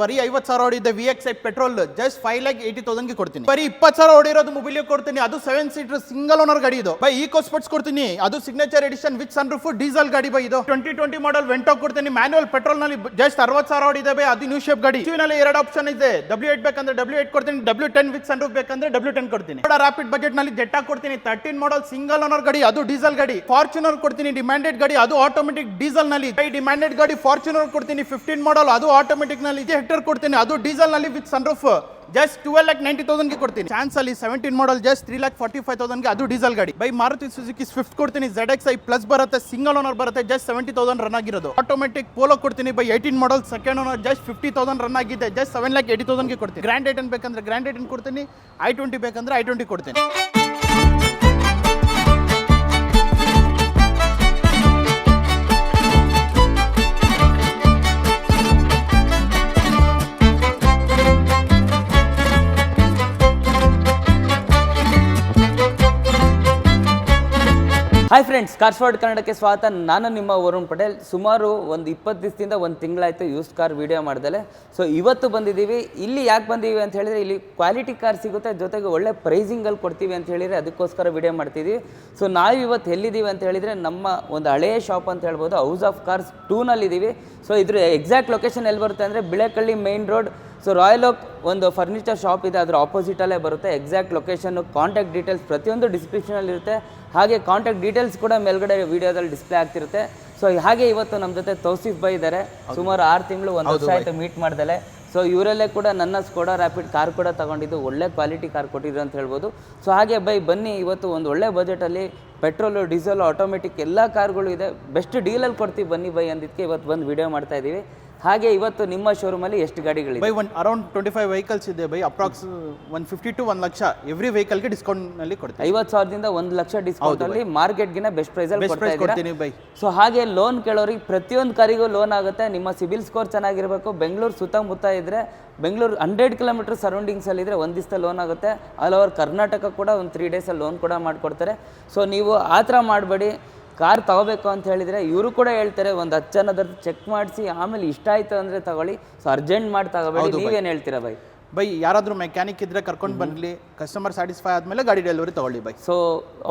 ಬರೀ ಐವತ್ತು ಸಾವಿರ ಹೊಡಿದೆ V X I petrol just five lakh eighty ತೌಸಂಡ್ಗೆ ಕೊಡ್ತೀನಿ. ಬರೀ ಇಪ್ಪತ್ತು ಸಾವಿರ ಹೊಡಿರೋದು ಮೊಬೈಲ್ ಕೊಡ್ತೀನಿ. ಅದು ಸೆವೆನ್ ಸೀಟರ್ ಸಿಂಗಲ್ ಓನರ್ ಗಾಡಿ ಇದು. ಬೈ ಈಕೋ ಸ್ಪೋರ್ಟ್ಸ್ ಕೊಡ್ತೀನಿ. ಅದು signature edition with sunroof diesel ಗಾಡಿ ಬೈ ಇದು. ಟ್ವೆಂಟಿ ಟ್ವೆಂಟಿ ಮಾಡಲ್ ವೆಂಟೋ ಕೊಡ್ತೀನಿ. ಮ್ಯಾನುವಲ್ ಪೆಟ್ರೋಲ್ನಲ್ಲಿ ಜಸ್ಟ್ ಅರವತ್ತು ಸಾವಿರ ಹೊಡಿದೆ ಬೈ, ಅದು ನ್ಯೂ ಶೇಪ್ ಗಾಡಿ. ನಲ್ಲಿ ಎರಡು ಆಪ್ಷನ್ ಇದೆ. ಡಬ್ಲ್ಯೂ ಏಟ್ ಬೇಕಂದ್ರೆ ಡಬ್ಲ್ಯೂ ಏಟ್ ಕೊಡ್ತೀನಿ. W ten with sun roof ಬೇಕಂದ್ರೆ ಡಬ್ಲ್ಯೂ ಟೆನ್ ಕೊಡ್ತೀನಿ. ರಾಪಿಡ್ ಬಜೆಟ್ನಲ್ಲಿ ಜೆಟ್ಟಾ ಕೊಡ್ತೀನಿ. ತರ್ಟೀನ್ ಮಾಡಲ್ ಸಿಂಗಲ್ ಓನರ್ ಗಾಡಿ, ಅದು ಡೀಸೆಲ್ ಗಾಡಿ. ಫಾರ್ಚುನರ್ ಕೊಡ್ತೀನಿ. ಡಿಮ್ಯಾಂಡೆಡ್ ಗಾಡಿ, ಅದು ಆಟೋಮೆಟಿಕ್ ಡೀಸೆಲ್ನಲ್ಲಿ. ಡಿಮ್ಯಾಂಡೆಡ್ ಗಾಡಿ ಫಾರ್ಚುನರ್ ಕೊಡ್ತೀನಿ. ಫಿಫ್ಟೀನ್ ಮಾಡಲ್ ಅದು ಆಟೋಮೆಟಿಕ್ನಲ್ಲಿ. ಹೆಕ್ಟರ್ ಕೊಡ್ತೀನಿ. ಅದು ಡೀಸೆಲ್ನಲ್ಲಿ with sun roof just twelve lakh ninety ತೌಸಂಡ್ಗೆ ಕೊಡ್ತೀನಿ. ಚಾನ್ಸ್ ಅಲ್ಲಿ seventeen model just three lakh forty five ತೌಸಂಡ್ಗೆ ಅದು ಡೀಸೆಲ್ ಗಾಡಿ. ಬೈ ಮಾರುತಿ ಸುಜುಕಿ ಸ್ವಿಫ್ಟ್ ಕೊಡ್ತೀನಿ. ಜೆಡ್ ಎಕ್ಸ್ ಐ ಪ್ಲಸ್ ಬರುತ್ತೆ. ಸಿಂಗಲ್ ಓನರ್ ಬರುತ್ತೆ. ಜಸ್ಟ್ ಸೆವೆಂಟಿ ತೌಸಂಡ್ ರನ್ ಆಗಿರೋದು. ಆಟೋಮೆಟಿಕ್ ಪೋಲೋ ಕೊಡ್ತೀನಿ. By eighteen model second owner just fifty thousand run ಆಗಿದೆ. Just seven lakh eighty ತೌಸಂಡ್ಗೆ ಕೊಡ್ತೀನಿ. ಗ್ರ್ಯಾಂಡ್ ಏಟನ್ ಬೇಕಂದ್ರೆ ಗ್ರ್ಯಾಂಡ್ ಏಟನ್ ಕೊಡ್ತೀನಿ. ಐ ಟ್ವೆಂಟಿ ಬೇಕಂದ್ರೆ ಐ ಟ್ವೆಂಟಿ ಕೊಡ್ತೀನಿ. ಹಾಯ್ ಫ್ರೆಂಡ್ಸ್ ಕಾರ್ಸ್ವಾಡ್ ಕನ್ನಡಕ್ಕೆ ಸ್ವಾಗತ. ನಾನು ನಿಮ್ಮ ವರುಣ್ ಪಟೇಲ್. ಸುಮಾರು ಒಂದು ಇಪ್ಪತ್ತು ದಿವಸದಿಂದ ಒಂದು ತಿಂಗಳಾಯಿತು ಯೂಸ್ ಕಾರ್ ವಿಡಿಯೋ ಮಾಡ್ದಲೆ. ಸೊ ಇವತ್ತು ಬಂದಿದ್ದೀವಿ. ಇಲ್ಲಿ ಯಾಕೆ ಬಂದೀವಿ ಅಂತ ಹೇಳಿದ್ರೆ, ಇಲ್ಲಿ ಕ್ವಾಲಿಟಿ ಕಾರ್ ಸಿಗುತ್ತೆ. ಜೊತೆಗೆ ಒಳ್ಳೆ ಪ್ರೈಸಿಂಗಲ್ಲಿ ಕೊಡ್ತೀವಿ ಅಂತ ಹೇಳಿದರೆ, ಅದಕ್ಕೋಸ್ಕರ ವಿಡಿಯೋ ಮಾಡ್ತಿದ್ದೀವಿ. ಸೊ ನಾವು ಇವತ್ತು ಎಲ್ಲಿದ್ದೀವಿ ಅಂತ ಹೇಳಿದರೆ, ನಮ್ಮ ಒಂದು ಹಳೆಯ ಶಾಪ್ ಅಂತ ಹೇಳ್ಬೋದು. ಹೌಸ್ ಆಫ್ ಕಾರ್ಸ್ ಟೂನಲ್ಲಿದ್ದೀವಿ ಸೊ ಇದ್ರ ಎಕ್ಸಾಕ್ಟ್ ಲೊಕೇಶನ್ ಎಲ್ಲಿ ಬರುತ್ತೆ ಅಂದರೆ Bilekahalli main road so Royal Oak ಒಂದು ಫರ್ನಿಚರ್ ಶಾಪ್ ಇದೆ ಅದರ ಆಪೋಸಿಟಲ್ಲೇ ಬರುತ್ತೆ. ಎಕ್ಸಾಕ್ಟ್ ಲೊಕೇಶನ್ನು ಕಾಂಟ್ಯಾಕ್ಟ್ ಡೀಟೇಲ್ಸ್ ಪ್ರತಿಯೊಂದು ಡಿಸ್ಕ್ರಿಪ್ಷನಲ್ಲಿ ಇರುತ್ತೆ. ಹಾಗೆ ಕಾಂಟ್ಯಾಕ್ಟ್ ಡೀಟೇಲ್ಸ್ ಕೂಡ ಮೇಲ್ಗಡೆ ವಿಡಿಯೋದಲ್ಲಿ ಡಿಸ್ಪ್ಲೇ ಆಗ್ತಿರುತ್ತೆ. ಸೊ ಹಾಗೆ ಇವತ್ತು ನಮ್ಮ ಜೊತೆ ತೌಸಿಫ್ ಬೈ ಇದ್ದಾರೆ ಸುಮಾರು ಆರು ತಿಂಗಳು ಒಂದು ವರ್ಷ ಆಯಿತು ಮೀಟ್ ಮಾಡ್ದಲೆ. ಸೊ ಇವರಲ್ಲೇ ಕೂಡ ನನ್ನ ಸ್ಕೋಡಾ ರ್ಯಾಪಿಡ್ ಕಾರ್ ಕೂಡ ತಗೊಂಡಿದ್ದು. ಒಳ್ಳೆ ಕ್ವಾಲಿಟಿ ಕಾರ್ ಕೊಟ್ಟಿದ್ರು ಅಂತ ಹೇಳ್ಬೋದು. ಸೊ ಹಾಗೆ ಬೈ ಬನ್ನಿ ಇವತ್ತು ಒಂದು ಒಳ್ಳೆ ಬಜೆಟಲ್ಲಿ ಪೆಟ್ರೋಲು ಡೀಸೆಲ್ ಆಟೋಮೆಟಿಕ್ ಎಲ್ಲ ಕಾರ್ಗಳು ಇದೆ. ಬೆಸ್ಟ್ ಡೀಲಲ್ಲಿ ಕೊಡ್ತೀವಿ ಬನ್ನಿ ಬೈ ಅಂದಿದ್ದಕ್ಕೆ ಇವತ್ತು ಬಂದು ವಿಡಿಯೋ ಮಾಡ್ತಾ ಇದ್ದೀವಿ ಹಾಗೆ ಇವತ್ತು ನಿಮ್ಮ ಶೋರೂಮಲ್ಲಿ ಎಷ್ಟು ಗಾಡಿಗಳಿದೆ? By one around twenty five vehicles ಇದೆ by approx one fifty to one lakh every ವೆಹಿಕಲ್ಗೆ ಡಿಸ್ಕೌಂಟ್ನಲ್ಲಿ ಕೊಡ್ತೀವಿ. ಐವತ್ತು ಸಾವಿರದಿಂದ ಒಂದು ಲಕ್ಷ ಡಿಸ್ಕೌಂಟ್ ಅಲ್ಲಿ ಮಾರ್ಕೆಟ್ಗಿನ ಬೆಸ್ಟ್ ಪ್ರೈಸಲ್ಲಿ ಬೆಸ್ಟ್ ಪ್ರೈಸ್ ಅಲ್ಲಿ ಕೊಡ್ತೀನಿ ಬೈ. ಸೊ ಹಾಗೆ ಲೋನ್ ಕೇಳೋರಿಗೆ ಪ್ರತಿಯೊಂದು ಕಾರಿಗೂ ಲೋನ್ ಆಗುತ್ತೆ. ನಿಮ್ಮ ಸಿಬಿಲ್ ಸ್ಕೋರ್ ಚೆನ್ನಾಗಿರಬೇಕು. ಬೆಂಗಳೂರು ಸುತ್ತಮುತ್ತ ಇದ್ದರೆ ಬೆಂಗಳೂರು ಹಂಡ್ರೆಡ್ ಕಿಲೋಮೀಟರ್ ಸರೌಂಡಿಂಗ್ಸಲ್ಲಿ ಇದ್ದರೆ ಒಂದು ದಿವಸ ಲೋನ್ ಆಗುತ್ತೆ. ಆಲ್ ಓವರ್ ಕರ್ನಾಟಕ ಕೂಡ ಒಂದು ತ್ರೀ ಡೇಸಲ್ಲಿ ಲೋನ್ ಕೂಡ ಮಾಡಿಕೊಡ್ತಾರೆ. ಸೊ ನೀವು ಆ ಥರ ಮಾಡಬೇಡಿ. ಕಾರ್ ತಗೋಬೇಕು ಅಂತ ಹೇಳಿದರೆ ಇವರು ಕೂಡ ಹೇಳ್ತಾರೆ ಒಂದು ಹತ್ತು ಜನದ ಚೆಕ್ ಮಾಡಿಸಿ ಆಮೇಲೆ ಇಷ್ಟ ಆಯ್ತು ಅಂದರೆ ತಗೊಳ್ಳಿ. ಸೊ ಅರ್ಜೆಂಟ್ ಮಾಡಿ ತಗೋಬೇಡಿ. ನೀವೇನು ಹೇಳ್ತೀರಾ ಬೈ ಬೈ ಯಾರಾದರೂ ಮೆಕ್ಯಾನಿಕ್ ಇದ್ರೆ ಕರ್ಕೊಂಡು ಬರಲಿ ಕಸ್ಟಮರ್ ಸ್ಯಾಟಿಸ್ಫೈ ಆದ್ಮೇಲೆ ಗಾಡಿ ಡೆಲಿವರಿ ತಗೊಳ್ಳಿ ಬೈ. ಸೊ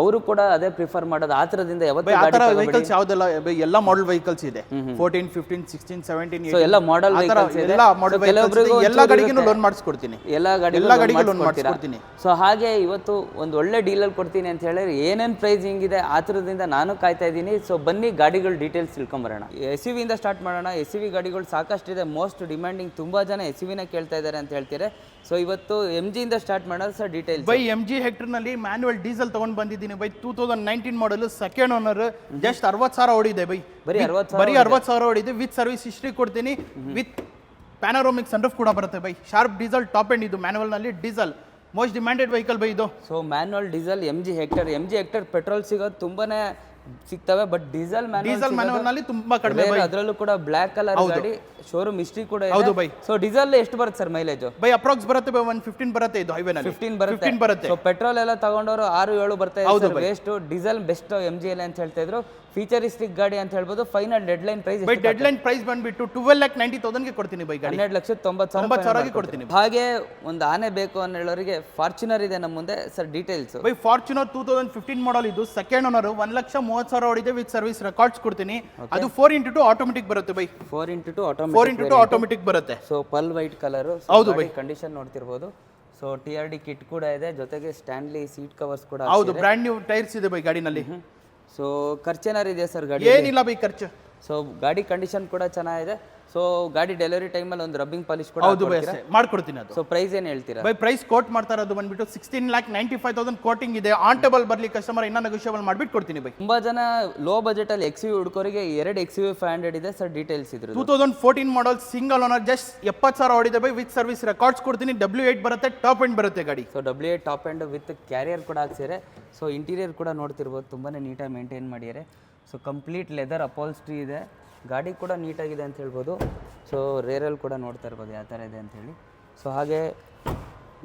ಅವರು ಕೂಡ ಅದೇ ಪ್ರಿಫರ್ ಮಾಡೋದು. ಆ ಥರದಿಂದ ಯಾವತ್ತೂ ಆ ಗಾಡಿ ಥರ ವೆಹಿಕಲ್ಸ್ ಯಾವುದೆಲ್ಲ ಬೈ ಎಲ್ಲ ಮಾಡಲ್ ವೆಹಿಕಲ್ಸ್ ಇದೆ. Fourteen fifteen sixteen seventeen so ಎಲ್ಲ ಮಾಡಲ್ ಎಲ್ಲ ಮಾಡಲ್ ವೆಹಿಕಲ್ಸ್ ಎಲ್ಲ ಗಾಡಿಗೂ ಲೋನ್ ಮಾಡಿಸ್ಕೊಡ್ತೀನಿ. ಎಲ್ಲ ಗಾಡಿ ಎಲ್ಲ ಗಾಡಿಗೆ ಲೋನ್ ಮಾಡಿಸ್ಕೊಡ್ತೀನಿ. ಸೊ ಹಾಗೆ ಇವತ್ತು ಒಂದು ಒಳ್ಳೆ ಡೀಲಲ್ಲಿ ಕೊಡ್ತೀನಿ ಅಂತ ಹೇಳಿದ್ರೆ ಏನೇನು ಪ್ರೈಸ್ ಹಿಂಗಿದೆ ಆ ಥರದಿಂದ ನಾನು ಕಾಯ್ತಾ ಇದ್ದೀನಿ. ಸೊ ಬನ್ನಿ ಗಾಡಿಗಳ ಡೀಟೇಲ್ಸ್ ತಿಳ್ಕೊಂಬರೋಣ. ಎಸ್ ಯು ವಿಯಿಂದ ಸ್ಟಾರ್ಟ್ ಮಾಡೋಣ. ಎಸ್ ಯು ವಿ ಗಾಡಿಗಳು ಸಾಕಷ್ಟಿದೆ. ಮೋಸ್ಟ್ ಡಿಮ್ಯಾಂಡಿಂಗ್ ತುಂಬ ಜನ ಎಸ್ ಯು ವಿನ ಕೇಳ್ತಾ ಇದ್ದಾರೆ ಅಂತ ಹೇಳ್ತಾರೆ? ಸೊ ಇವತ್ತು ಎಂ ಜಿ ಇಂದ ಸ್ಟಾರ್ಟ್ ಮಾಡೋದು ಸರ್ ಡೀಟೇಲ್ ಬೈ ಎಂ ಜಿ ಹೆಕ್ಟರ್ನಲ್ಲಿ ಮ್ಯಾನ್ಯುವಲ್ ಡೀಸೆಲ್ ತಗೊಂಡ್ ಬಂದಿದ್ದೀನಿ. By two thousand nineteen model second owner just ಅರವತ್ತು ಸಾವಿರ ಓಡಿದೆ ಬೈ. ಬರೀ ಅರವತ್ತು 60,000 ಬರೀ ಅರವತ್ತು ಸಾವಿರ ಓಡಿದೆ. ವಿತ್ ಸರ್ವಿಸ್ ಹಿಸ್ಟ್ರಿ ಕೊಡ್ತೀನಿ. ವಿತ್ ಪ್ಯಾನರೋಮಿಕ್ ಸನ್ರೂಫ್ ಕೂಡ ಬರುತ್ತೆ ಬೈ. ಶಾರ್ಪ್ ಡೀಸೆಲ್ ಟಾಪ್ ಎಂಡ್ ಇದು manual ನಲ್ಲಿ ಡೀಸೆಲ್ ಮೋಸ್ಟ್ ಡಿಮ್ಯಾಂಡೆಡ್ ವೆಹಿಕಲ್ ಬೈ ಇದು. So manual diesel M G Hector M G Hector petrol ಸಿಗೋದು ತುಂಬಾನೇ ಸಿಗ್ತವೆ ಬಟ್ ಡೀಸೆಲ್ ಡೀಸೆಲ್ ಮ್ಯಾನುವಲ್ನಲ್ಲಿ ತುಂಬಾ ಕಡಿಮೆ ಬೈ. ಅದರಲ್ಲೂ ಕೂಡ ಬ್ಲಾಕ್ ಕಲರ್ ಗಾಡಿ ಶೋರೂಮ್ ಹಿಸ್ಟ್ರಿ ಕೂಡ ಹೌದು ಬೈ. ಸೊ ಡೀಸೆಲ್ ಎಷ್ಟು ಬರುತ್ತೆ ಸರ್ ಮೈಲೇಜ್ ಬೈ ಅಪ್ರಾಕ್ಸ್ ಬರುತ್ತೆ ಬೈ ಒನ್ ಫಿಫ್ಟೀನ್ ಬರುತ್ತೆ ಇದು ಹೈವೇ ಫಿಫ್ಟೀನ್ ಬರುತ್ತೆ. ಬರುತ್ತೆ. ಸೊ ಪೆಟ್ರೋಲ್ ಎಲ್ಲ ತಗೊಂಡವರು ಆರು ಏಳು ಬರ್ತಾ ಇದೆ waste diesel best M G L ಅಂತ ಹೇಳ್ತಾ ಇದ್ರು. ಫೀಚರಿಸ್ಟಿಕ್ ಗಾಡಿ ಅಂತ ಹೇಳ್ಬೋದು. ಫೈನಲ್ ಡೆಡ್ ಲೈನ್ ಪ್ರೈಸ್ ಬೈ ಡೆಡ್ ಲೈನ್ ಪ್ರೈಸ್ ಬಂದ್ಬಿಟ್ಟು ಟ್ವೆಲ್ ಲ್ಯಾಕ್ ನೈಂಟಿ ತೌಸಂಡ್ಗೆ ಕೊಡ್ತೀನಿ ಬೈ ಗಾಡಿ. ಹನ್ನೆರಡು ಲಕ್ಷದ ತೊಂಬತ್ತು ತೊಂಬತ್ತು ಸಾವಿರಗೆ ಕೊಡ್ತೀನಿ. ಹಾಗೆ ಒಂದು ಆನೆ ಬೇಕು ಅಂತ ಹೇಳೋರಿಗೆ ಫಾರ್ಚುನರ್ ಇದೆ ನಮ್ಮ ಮುಂದೆ. Sir details by Fortuner two thousand fifteen model ಇದು. ಸೆಕೆಂಡ್ ಓನರ್ ಒನ್ ಲಕ್ಷ ಮೂವತ್ತು ಸಾವಿರ ಹೊಡಿದೆ ವಿತ್ ಸರ್ವಿಸ್ ರೆಕಾರ್ಡ್ಸ್ ಕೊಡ್ತೀನಿ. ಅದು ಫೋರ್ ಇಂಟು ಟು ಆಟೋಮೆಟಿಕ್ ಬರುತ್ತೆ by. Four into two four automatic into two automatic ಬರುತ್ತೆ. ಸೊ ಪಲ್ ವೈಟ್ ಕಲರ್ ಹೌದು ಬೈ. Condition ನೋಡ್ತಿರ್ಬೋದು. So T R D kit ಕೂಡ ಇದೆ. ಜೊತೆಗೆ ಸ್ಟ್ಯಾಂಡ್ಲಿ ಸೀಟ್ ಕವರ್ಸ್ ಕೂಡ ಹೌದು ಬ್ರ್ಯಾಂಡ್ ನ್ಯೂ ಟೈರ್ಸ್ ಇದೆ ಬೈ ಗಾಡಿನಲ್ಲಿ. ಸೊ ಖರ್ಚೇನಾರು ಇದೆ ಸರ್ ಗಾಡಿ ಏನಿಲ್ಲ ಬೈ ಖರ್ಚು. ಸೊ ಗಾಡಿ ಕಂಡೀಷನ್ ಕೂಡ ಚೆನ್ನಾಗಿದೆ. ಸೊ ಗಾಡಿ ಡೆಲಿವರಿ ಟೈಮಲ್ಲಿ ಒಂದು ರಬ್ಬಿಂಗ್ ಪಾಲಿಶ್ ಕೂಡ ಹೌದು ಬೈ ಮಾಡ್ಕೊಡ್ತೀನಿ ಅದು. ಸೊ ಪ್ರೈಸ್ ಏನು ಹೇಳ್ತೀರಾ? ಬೈ ಪ್ರೈಸ್ ಕೋಟ್ ಮಾಡ್ತಾರೆ ಅದು ಬಂದ್ಬಿಟ್ಟು sixteen lakh ninety five thousand quoting ಇದೆ. ಆನ್ ಟೇಬಲ್ ಬರ್ಲಿ ಕಸ್ಟಮರ್ ಇನ್ನೂ ನೆಗೋಷಿಯಬಲ್ ಮಾಡ್ಬಿಟ್ಟು ಕೊಡ್ತೀನಿ ಬೈ. ತುಂಬಾ ಜನ ಲೋ ಬಜೆಟಲ್ಲಿ ಎಕ್ಸ್ ಯು ಹುಡ್ಕೋರಿಗೆ ಎರಡು ಎಕ್ಸ್ ಯು ಫೈವ್ ಹಂಡ್ರೆಡ್ ಇದೆ ಸರ್ ಡೀಟೇಲ್ಸ್ ಇದ್ರು two thousand fourteen model single owner just ಎಪ್ಪತ್ತು ಸಾವಿರ ಹೊಡಿದೆ ಬೈ ವಿತ್ ಸರ್ವಿಸ್ ರೆಕಾರ್ಡ್ಸ್ ಕೊಡ್ತೀನಿ. ಡಬ್ಲ್ಯೂ ಏಟ್ ಬರುತ್ತೆ ಟಾಪ್ ಎಂಡ್ ಬರುತ್ತೆ ಗಾಡಿ. So W eight top end with carrier ಕೂಡ ಹಾಕ್ಸಿದ್ರೆ ಸೊ ಇಂಟೀರಿಯರ್ ಕೂಡ ನೋಡ್ತಿರ್ಬೋದು ತುಂಬಾ ನೀಟಾಗಿ ಮೇಂಟೈನ್ ಮಾಡಿದ್ದಾರೆ. ಸೊ ಕಂಪ್ಲೀಟ್ ಲೆದರ್ ಅಪಾಲ್ಸ್ಟ್ರಿ ಇದೆ. ಗಾಡಿ ಕೂಡ ನೀಟಾಗಿದೆ ಅಂತ ಹೇಳ್ಬೋದು. ಸೊ ರೇರಲ್ಲಿ ಕೂಡ ನೋಡ್ತಾ ಇರ್ಬೋದು ಯಾವ ಥರ ಇದೆ ಅಂಥೇಳಿ ಸೊ ಹಾಗೆ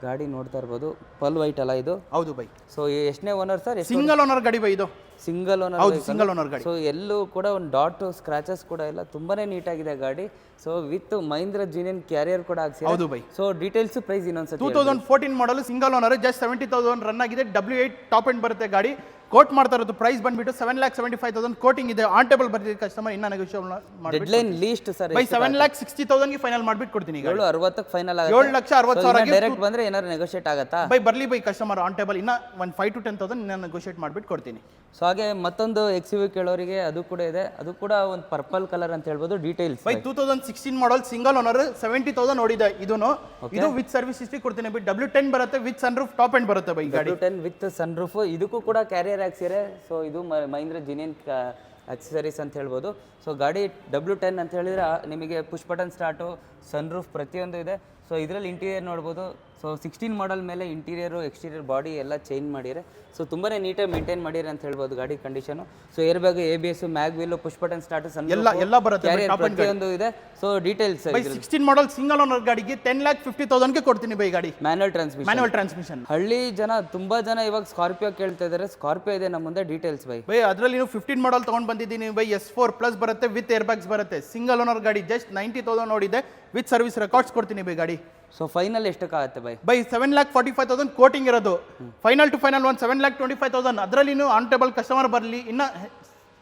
ಗಾಡಿ ನೋಡ್ತಾ ಇರ್ಬೋದು. ಪಲ್ ವೈಟ್ ಅಲ್ಲ ಇದು? ಹೌದು ಬೈ. ಸೊ ಎಷ್ಟನೇ ಓನರ್ ಸರ್ ಸಿಂಗಲ್ ಓನರ್ ಗಾಡಿ ಬೈ ಇದು. ಸಿಂಗಲ್ ಓನರ್ ಹೌದು ಸಿಂಗಲ್ ಓನರ್ ಗಾಡಿ. ಸೊ ಎಲ್ಲೂ ಕೂಡ ಒಂದು ಡಾಟ್ ಸ್ಕ್ರಾಚಸ್ ಕೂಡ ಇಲ್ಲ. ತುಂಬಾನೇ ನೀಟಾಗಿದೆ ಗಾಡಿ. So with Mahindra genuine carrier ಕೂಡ ಹಾಕ್ಸಿ ಹೌದು ಬೈ. ಸೊ ಡೀಟೇಲ್ಸ್ ಪ್ರೈಸ್ ಇನ್ನೊಂದ್ಸತಿ two thousand fourteen model single owner just seventy thousand run ಆಗಿದೆ. ಡಬ್ಲ್ಯೂ ಏಟ್ ಟಾಪ್ ಎಂಡ್ ಬರುತ್ತೆ ಗಾಡಿ. ಕೋಟ್ ಮಾಡ್ತಾ ಇರೋದು ಪ್ರೈಸ್ ಬಂದ್ಬಿಟ್ಟು seven lakh seventy five thousand quoting ಇದೆ. ಆನ್ ಟೇಬಲ್ ಬರ್ತಿದೆ ಕಸ್ಟಮರ್ ಇನ್ನ ನೆಗೋಷಿಯೇಬಲ್ ಡೆಡ್ಲೈನ್ ಲೀಸ್ಟ್ ಸರ್ ಬೈ ಸೆವೆನ್ ಲ್ಯಾಕ್ ಸಿಕ್ಸ್ಟಿ ತೌಸಂಡ್ಗೆ ಫೈನಲ್ ಮಾಡ್ಬಿಟ್ಟು ಕೊಡ್ತೀನಿ ಈಗ. ಏಳು ಅರವತ್ತಕ್ಕೆ ಫೈನಲ್ ಏಳು ಲಕ್ಷ ಅರವತ್ತು ಸಾವಿರ ಡೈರೆಕ್ಟ್ ಬಂದ್ರೆ ಏನಾದ್ರು ನೆಗೋಷಿಯೇಟ್ ಆಗತ್ತಾ? ಬೈ ಬರ್ಲಿ ಬೈ ಕಸ್ಟಮರ್ ಆನ್ ಟೇಬಲ್ ಇನ್ನ ಒಂದು ಫೈವ್ ಟು ಟೆನ್ ತೌಸಂಡ್ ಇನ್ನ ನೆಗೋಷಿಯೇಟ್ ಮಾಡ್ಬಿಟ್ಟು ಕೊಡ್ತೀನಿ. ಸೊ ಹಾಗೆ ಮತ್ತೊಂದು ಎಕ್ಸ್ ಯು ಕೇಳೋರಿಗೆ ಅದು ಕೂಡ ಇದೆ. ಅದು ಕೂಡ ಒಂದು ಪರ್ಪಲ್ ಕಲರ್ ಅಂತ ಹೇಳ್ಬೋದು details by two thousand sixteen model single owner seventy thousand ನೋಡಿದೆ ಇದನ್ನು ಇದು ವಿತ್ ಸರ್ವಿಸ್ ಹಿಸ್ಟ್ರಿ ಕೊಡ್ತೀನಿ ಬೈ. ಡಬ್ಲ್ಯೂ ಟೆನ್ ಬರುತ್ತೆ with sun roof top end ಬರುತ್ತೆ ಬೈ ಗಾಡಿ. ಟೆನ್ ವಿತ್ ಸನ್ ರೂಫ್ ಇದಕ್ಕೂ ಕೂಡ ಕ್ಯಾರಿಯರ್ ಹಾಕ್ಸಿರೆ ಸೊ ಇದು ಮಹೀಂದ್ರ ಜಿನಿಯನ್ ಅಕ್ಸೆಸರೀಸ್ ಅಂತ ಹೇಳ್ಬೋದು. ಸೊ ಗಾಡಿ ಡಬ್ಲ್ಯೂ ಟೆನ್ ಅಂತ ಹೇಳಿದ್ರೆ ನಿಮಗೆ ಪುಷ್ಪಟನ್ ಸ್ಟಾರ್ಟು ಸನ್ ರೂಫ್ ಪ್ರತಿಯೊಂದು ಇದೆ. ಸೊ ಇದರಲ್ಲಿ ಇಂಟೀರಿಯರ್ ನೋಡ್ಬೋದು. ಸೊ ಸಿಕ್ಸ್ಟೀನ್ ಮಾಡಲ್ ಮೇಲೆ ಇಂಟೀರಿಯರು ಎಕ್ಸ್ಟೀರಿಯರ್ ಬಾಡಿ ಎಲ್ಲ ಚೇಂಜ್ ಮಾಡಿದರೆ ಸೊ ತುಂಬಾ ನೀಟಾಗಿ ಮೇಂಟೈನ್ ಮಾಡಿರಿ ಅಂತ ಹೇಳ್ಬೋದು ಗಾಡಿ condition so air bag A B S mag wheel push button start ಎಲ್ಲ ಎಲ್ಲ ಬರುತ್ತೆ ಪ್ರತಿಯೊಂದು ಇದೆ. So details sixteen model single owner ಗಾಡಿಗೆ ಟೆನ್ ಲ್ಯಾಕ್ ಫಿಫ್ಟಿ ತೌಸಂಡ್ಗೆ ಕೊಡ್ತೀನಿ ಬೈ ಗಾಡಿ. ಮ್ಯಾನುವಲ್ ಟ್ರಾನ್ಸ್ಮಿಷನ್ ಮ್ಯಾನುವಲ್ ಟ್ರಾನ್ಸ್ಮಿಷನ್ ಹಳ್ಳಿ ಜನ ತುಂಬಾ ಜನ ಇವಾಗ ಸ್ಕಾರ್ಪಿಯೋ ಕೇಳ್ತಾ ಇದ್ದಾರೆ ಸ್ಕಾರ್ಪಿಯೋ ಇದೆ ನಮ್ಮ ಮುಂದೆ ಡೀಟೇಲ್ಸ್ ಬೈ. ಬೈ ಅದರಲ್ಲಿ ನೀವು ಫಿಫ್ಟೀನ್ ಮಾಡಲ್ ತೊಗೊಂಡು ಬಂದಿದ್ದೀನಿ ಬೈ. ಎಸ್ ಫೋರ್ ಪ್ಲಸ್ ಬರುತ್ತೆ ವಿತ್ ಏರ್ ಬ್ಯಾಗ್ಸ್ ಬರುತ್ತೆ. ಸಿಂಗಲ್ ಓನರ್ ಗಾಡಿ ಜಸ್ಟ್ ನೈಂಟಿ ತೌಸಂಡ್ ನೋಡಿದೆ ವಿತ್ ಸರ್ವಿಸ್ ರೆಕಾರ್ಡ್ಸ್ ಕೊಡ್ತೀನಿ ಬೈ ಗಾಡಿ. ಸೊ ಫೈನಲ್ ಎಷ್ಟಕ್ಕಾಗುತ್ತೆ ಬೈ by seven lakh forty five thousand quoting ಇರೋದು. ಫೈನಲ್ ಟು ಫೈನಲ್ ಒಂದು seven lakh twenty five thousand ಅದರಲ್ಲಿ ಆನ್ ಟೇಬಲ್ ಕಸ್ಟಮರ್ ಬರಲಿ ಇನ್ನ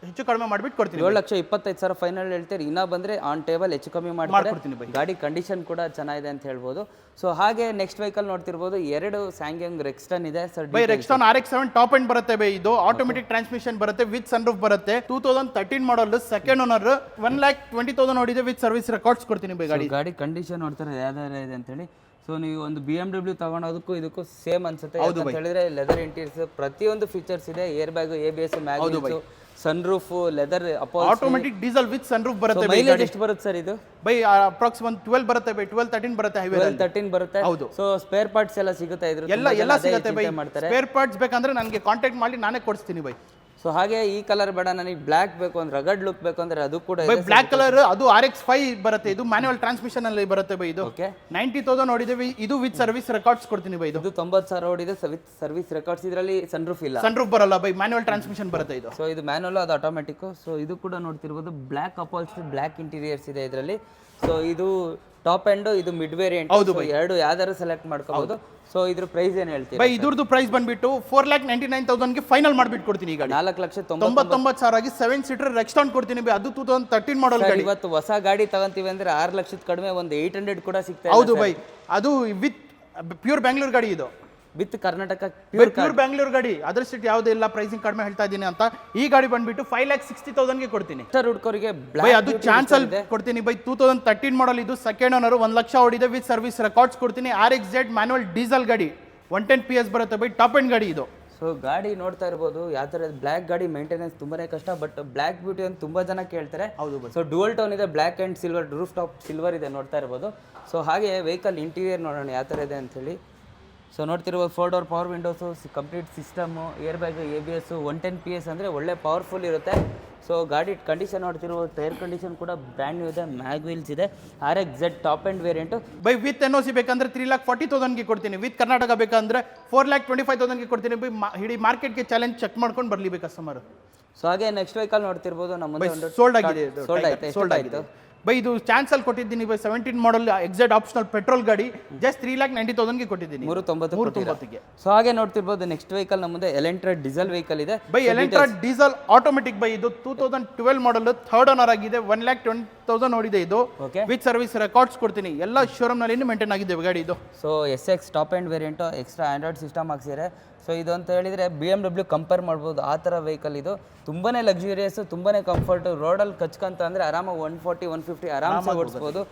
ಹೆಚ್ಚು ಕಡಿಮೆ ಮಾಡಿಬಿಟ್ಟು ಕೊಡ್ತೀನಿ ಏಳು ಲಕ್ಷ ಇಪ್ಪತ್ತೈದು ಸಾವಿರ ಫೈನಲ್ ಹೇಳ್ತೀರಿ. ಇನ್ನೂ ಬಂದರೆ ಆನ್ ಟೇಬಲ್ ಹೆಚ್ಚು ಕಮ್ಮಿ ಮಾಡಿ ಮಾಡ್ಕೊಡ್ತೀನಿ ಬೈ. ಗಾಡಿ ಕಂಡೀಷನ್ ಕೂಡ ಚೆನ್ನಾಗಿದೆ ಅಂತ ಹೇಳ್ಬೋದು. ಸೊ ಹಾಗೆ ನೆಕ್ಸ್ಟ್ ವೆಹಿಕಲ್ ನೋಡ್ತಿರ್ಬೋದು. ಎರಡು ಸ್ಯಾಂಗ್ಯಂಗ್ ರೆಕ್ಸ್ಟನ್ ಇದೆ. Sir by Rexton R X seven top end ಬರುತ್ತೆ ಬೈ ಇದು. ಆಟೋಮೆಟಿಕ್ ಟ್ರಾನ್ಸ್ಮಿಷನ್ ಬರುತ್ತೆ ವಿತ್ ಸನ್ ರೂಫ್ ಬರುತ್ತೆ. Two thousand thirteen model second owner one lakh twenty thousand ನೋಡಿದೆ ವಿತ್ ಸರ್ವಿಸ್ ರೆಕಾರ್ಡ್ಸ್ ಕೊಡ್ತೀನಿ ಬೈ ಗಾಡಿ. ಗಾಡಿ ಕಂಡೀಷನ್ ನೋಡ್ತಾರೆ ಯಾವ್ದಾರ ಇದೆ ಅಂತೇಳಿ ಸೊ ನೀವು ಒಂದು ಬಿ ಎಂ ಡಬ್ಲ್ಯೂ ತಗೊಳೋದಕ್ಕೂ ಇದಕ್ಕೂ ಸೇಮ್ ಅನ್ಸುತ್ತೆ. ಹೇಳಿದ್ರೆ ಲೆದರ್ ಇಂಟೀರಿಯರ್ಸ್ ಪ್ರತಿಯೊಂದು ಫೀಚರ್ಸ್ ಇದೆ. Air bag A B. S magnets sunroof leather ಅಪೋ automatic diesel with sun roof ಬರುತ್ತೆ ಬೈ ಮೈಲೇಜ್ ಎಷ್ಟು ಬರುತ್ತೆ ಸರ್ ಇದು? ಬೈ ಅಪ್ರಾಕ್ಸ್ ಒಂದು ಟ್ವೆಲ್ ಬರುತ್ತೆ ಬೈ ಟ್ವೆಲ್ ತರ್ಟೀನ್ ಬರುತ್ತೆ ಹೈವೇ ತರ್ಟೀನ್ ಬರುತ್ತೆ. ಹೌದು. ಸೊ ಸ್ಪೇರ್ ಪಾರ್ಟ್ಸ್ ಎಲ್ಲ ಸಿಗುತ್ತೆ ಇದ್ರ ಎಲ್ಲ ಎಲ್ಲ ಸಿಗುತ್ತೆ ಬೈ. ಸ್ಪೇರ್ ಪಾರ್ಟ್ಸ್ ಬೇಕಂದ್ರೆ ನನಗೆ ಕಾಂಟ್ಯಾಕ್ಟ್ ಮಾಡಿ ನಾನೇ ಕೊಡಿಸ್ತೀನಿ ಬೈ. ಸೊ ಹಾಗೆ ಈ ಕಲರ್ ಬೇಡ ನನಗೆ ಬ್ಲ್ಯಾಕ್ ಬೇಕು ಅಂದ್ರೆ ರಗಡ್ ಲುಕ್ ಬೇಕು ಅಂದ್ರೆ ಅದು ಕೂಡ ಬೈ ಬ್ಲಾಕ್ ಕಲರ್ ಅದು ಆರ್ ಎಕ್ಸ್ ಫೈವ್ ಬರುತ್ತೆ ಇದು ಮ್ಯಾನುವಲ್ ಟ್ರಾನ್ಸ್ಮಿಷನ್ ಅಲ್ಲಿ ಬರುತ್ತೆ ಬೈ ಇದು. ಓಕೆ ನೈಂಟಿ ತೌಸಂಡ್ ನೋಡಿದ್ದೀವಿ ಇದು ವಿತ್ ಸರ್ವಿಸ್ ರೆಕಾರ್ಡ್ಸ್ ಕೊಡ್ತೀನಿ ಬೈ ಇದು. ಇದು ತೊಂಬತ್ತು ಸಾವಿರ ಓಡಿದೆ ವಿತ್ ಸರ್ವಿಸ್ ರೆಕಾರ್ಡ್ಸ್ ಇದರಲ್ಲಿ ಸನ್ ರೂಫ್ ಇಲ್ಲ. ಸನ್ ರೂಫ್ ಬರಲ್ಲ ಬೈ ಮ್ಯಾನುವಲ್ ಟ್ರಾನ್ಸ್ಮಿಷನ್ ಬರುತ್ತೆ ಇದು. ಸೊ ಇದು ಮ್ಯಾನುವಲ್ ಅದು ಆಟೋಮೆಟಿಕ್ ಸೊ ಇದು ಕೂಡ ನೋಡ್ತಿರ್ಬೋದು ಬ್ಲ್ಯಾಕ್ ಅಪಾಲ್ಸ್ ಬ್ಲ್ಯಾಕ್ ಇಂಟೀರಿಯರ್ಸ್ ಇದೆ ಇದರಲ್ಲಿ. ಸೊ ಇದು ಟಾಪ್ ಎಂಡ್ ಇದು ಮಿಡ್ ವೇರಿಯಂಟ್ ಹೌದು ಎರಡು ಯಾವ್ದಾದ್ರು ಸೆಲೆಕ್ಟ್ ಮಾಡ್ಕೋಬಹುದು ಸೊ ಇದ್ರ ಪ್ರೈಸ್ ಏನ್ ಹೇಳ್ತೀವಿ ಬೈ ಇದ್ರದ್ದು ಪ್ರೈಸ್ ಬಂದ್ಬಿಟ್ಟು ಫೋರ್ ಲ್ಯಾಕ್ ನೈಂಟಿ ನೈನ್ ತೌಸಂಡ್ಗೆ ಫೈನಲ್ ಮಾಡ್ಬಿಟ್ಟು ಕೊಡ್ತೀನಿ ಈಗ ಗಾಡಿ. ನಾಲ್ಕು ಲಕ್ಷ ತೊಂಬತ್ತು ತೊಂಬತ್ತೊಂಬತ್ತು ಸಾವಿರ ಆಗಿ ಸೆವೆನ್ ಸೀಟರ್ ರೆಕ್ಸ್ಟಾನ್ ಕೊಡ್ತೀನಿ ಅದು ಟೂ ತೌಸಂಡ್ ತರ್ಟೀನ್ ಮಾಡಲ್ ಗಾಡಿ. ಇವತ್ತು ಹೊಸ ಗಾಡಿ ತಗೊಂತೀವಿ ಅಂದ್ರೆ ಆರು ಲಕ್ಷದ ಕಡಿಮೆ ಒಂದು ಏಯ್ಟ್ ಹಂಡ್ರೆಡ್ ಕೂಡ ಸಿಗ್ತದೆ ಹೌದು ಬೈ. ಅದು ವಿತ್ ಪ್ಯೂರ್ ಬ್ಯಾಂಗ್ಳೂರ್ ಗಾಡಿ ಇದು. ವಿತ್ ಕರ್ನಾಟಕ ಪ್ಯೂರ್ ಬ್ಯಾಂಗ್ಳೂರ್ ಗಾಡಿ ಅದರ್ ಸಿಟಿ ಯಾವುದೇ ಇಲ್ಲ ಪ್ರೈಸಿಂಗ್ ಕಡಿಮೆ ಹೇಳ್ತಾ ಇದ್ದೀನಿ ಅಂತ. ಈ ಗಾಡಿ ಬಂದ್ಬಿಟ್ಟು ಫೈವ್ ಲ್ಯಾಕ್ ಸಿಕ್ಸ್ಟಿ ತೌಸಂಡ್ಗೆ ಕೊಡ್ತೀನಿ. ಸರ್ ಹುಡ್ಕೋರಿಗೆ ಬೈ ಅದು ಚಾನ್ಸ್ ಅಲ್ಲಿ ಕೊಡ್ತೀನಿ. ಬೈ ಟೂ ತೌಸಂಡ್ ತರ್ಟೀನ್ ಮಾಡಲ್ ಇದು ಸೆಕೆಂಡ್ ಓನರ್ ಒಂದು ಲಕ್ಷ ಓಡಿದೆ ವಿತ್ ಸರ್ವಿಸ್ ರೆಕಾರ್ಡ್ಸ್ ಕೊಡ್ತೀನಿ. R X Z manual diesel ಗಾಡಿ ಒನ್ ಟೆನ್ ಪಿ ಎಸ್ ಬರುತ್ತೆ ಬೈ ಟಾಪ್ ಎಂಡ್ ಗಾಡಿ ಇದು. ಸೊ ಗಾಡಿ ನೋಡ್ತಾ ಇರ್ಬೋದು ಯಾವ ಥರ ಬ್ಲ್ಯಾಕ್ ಗಾಡಿ ಮೇಂಟೆನೆನ್ಸ್ ತುಂಬಾನೇ ಕಷ್ಟ ಬಟ್ ಬ್ಲ್ಯಾಕ್ ಬ್ಯೂಟಿ ಅಂತ ತುಂಬಾ ಜನ ಕೇಳ್ತಾರೆ. ಹೌದು ಸೊ ಡುವಲ್ ಟೋನ್ ಇದೆ black and silver roof top silver ಇದೆ ನೋಡ್ತಾ ಇರ್ಬೋದು. ಸೊ ಹಾಗೆ ವೆಹಿಕಲ್ ಇಂಟೀರಿಯರ್ ನೋಡೋಣ ಯಾವ ಥರ ಇದೆ ಅಂಥೇಳಿ ಸೊ ನೋಡ್ತಿರ್ಬೋದು four door power windows complete system airbag A B S one ten P S ಅಂದರೆ ಒಳ್ಳೆ ಪವರ್ಫುಲ್ ಇರುತ್ತೆ. ಸೊ ಗಾಡಿ ಕಂಡೀಷನ್ ನೋಡ್ತಿರ್ಬೋದು ಟೈರ್ ಕಂಡೀಷನ್ ಕೂಡ ಬ್ರ್ಯಾಂಡ್ ನ್ಯೂ ಇದೆ ಮ್ಯಾಗ್ ವೀಲ್ಸ್ ಇದೆ. R X Z top end variant by with N O C ಬೇಕಂದ್ರೆ three lakh forty ತೌಸಂಡ್ಗೆ ಕೊಡ್ತೀನಿ. ವಿತ್ ಕರ್ನಾಟಕ ಬೇಕಂದ್ರೆ ಫೋರ್ ಲ್ಯಾಕ್ ಟ್ವೆಂಟಿ ಫೈವ್ ತೌಸಂಡ್ಗೆ ಕೊಡ್ತೀನಿ. ಬೈ ಹಿಡಿ ಇಡೀ ಮಾರ್ಕೆಟ್ಗೆ ಚಾಲೆಂಜ್ ಚೆಕ್ ಮಾಡ್ಕೊಂಡು ಬರಲಿ ಬೇಕು ಕಸ್ಟಮರ್ ಸೊ ಹಾಗೆ ನೆಕ್ಸ್ಟ್ ವೆಹಿಕಲ್ ನೋಡ್ತಿರ್ಬೋದು ನಮ್ಮ ಸೋಲ್ಡ್ ಆಗಿದೆ. ಸೋಲ್ಡ್ ಆಯ್ತು ಸೋಲ್ಡ್ ಆಗಿದೆ. ಬೈ ಇದು ಚಾನ್ಸ್ ಅಲ್ಲಿ ಕೊಟ್ಟಿದ್ದೀನಿ by seventeen model exact optional petrol ಗಾಡಿ ಜಸ್ಟ್ ತ್ರೀ ಲ್ಯಾಕ್ ನೈಂಟಿ ತೌಸಂಡ್ಗೆ ಕೊಟ್ಟಿದ್ದೀನಿ. ಮೂರು ತೊಂಬತ್ತು ಮೂರು ತೊಂಬತ್ತಿಗೆ ಸೊ ಹಾಗೆ ನೋಡ್ತಿರ್ಬೋದು ನೆಕ್ಸ್ಟ್ ವೆಹಿಕಲ್ ನಮ್ಮದು ಮುಂದೆ ಎಲೆಂಟ್ರಾ ಡೀಸೆಲ್ ವೆಹಿಕಲ್ ಇದೆ. ಬೈ ಎಲೆಂಟ್ರಾ ಡೀಸೆಲ್ ಆಟೋಮೆಟಿಕ್ ಬೈ ಇದು two thousand twelve model third owner ಆಗಿದೆ ಒನ್ ಲ್ಯಾಕ್ ಟ್ವೆಂಟಿ ತೌಸಂಡ್ ನೋಡಿದೆ ಇದು. ಓಕೆ ವಿತ್ ಸರ್ವಿಸ್ ರೆಕಾರ್ಡ್ಸ್ ಕೊಡ್ತೀನಿ. ಎಲ್ಲ ಶೋರೂಮ್ನಲ್ಲಿ ಮೇಂಟೈನ್ ಆಗಿದೆ ಗಾಡಿ ಇದು. So S X top end variant extra Android system ಹಾಕ್ಸಿದ್ದಾರೆ so ಇದು ಅಂತ ಹೇಳಿದರೆ ಬಿ ಎಂ ಡಬ್ಲ್ಯೂ ಕಂಪೇರ್ ಮಾಡ್ಬೋದು. ಆ ಥರ ವೆಹಿಕಲ್ ಇದು. ತುಂಬಾ ಲಕ್ಸುರಿಯಸ್ ತುಂಬಾ ಕಂಫರ್ಟ್ ರೋಡಲ್ಲಿ ಕಚ್ಕಂತ ಅಂದರೆ ಆರಾಮಾಗಿ ಒನ್ ಫಾರ್ಟಿ ಒನ್ ಫಿಫ್ಟಿ ಆರಾಮಾಗಿ ಓಡಿಸ್ಬೋದು.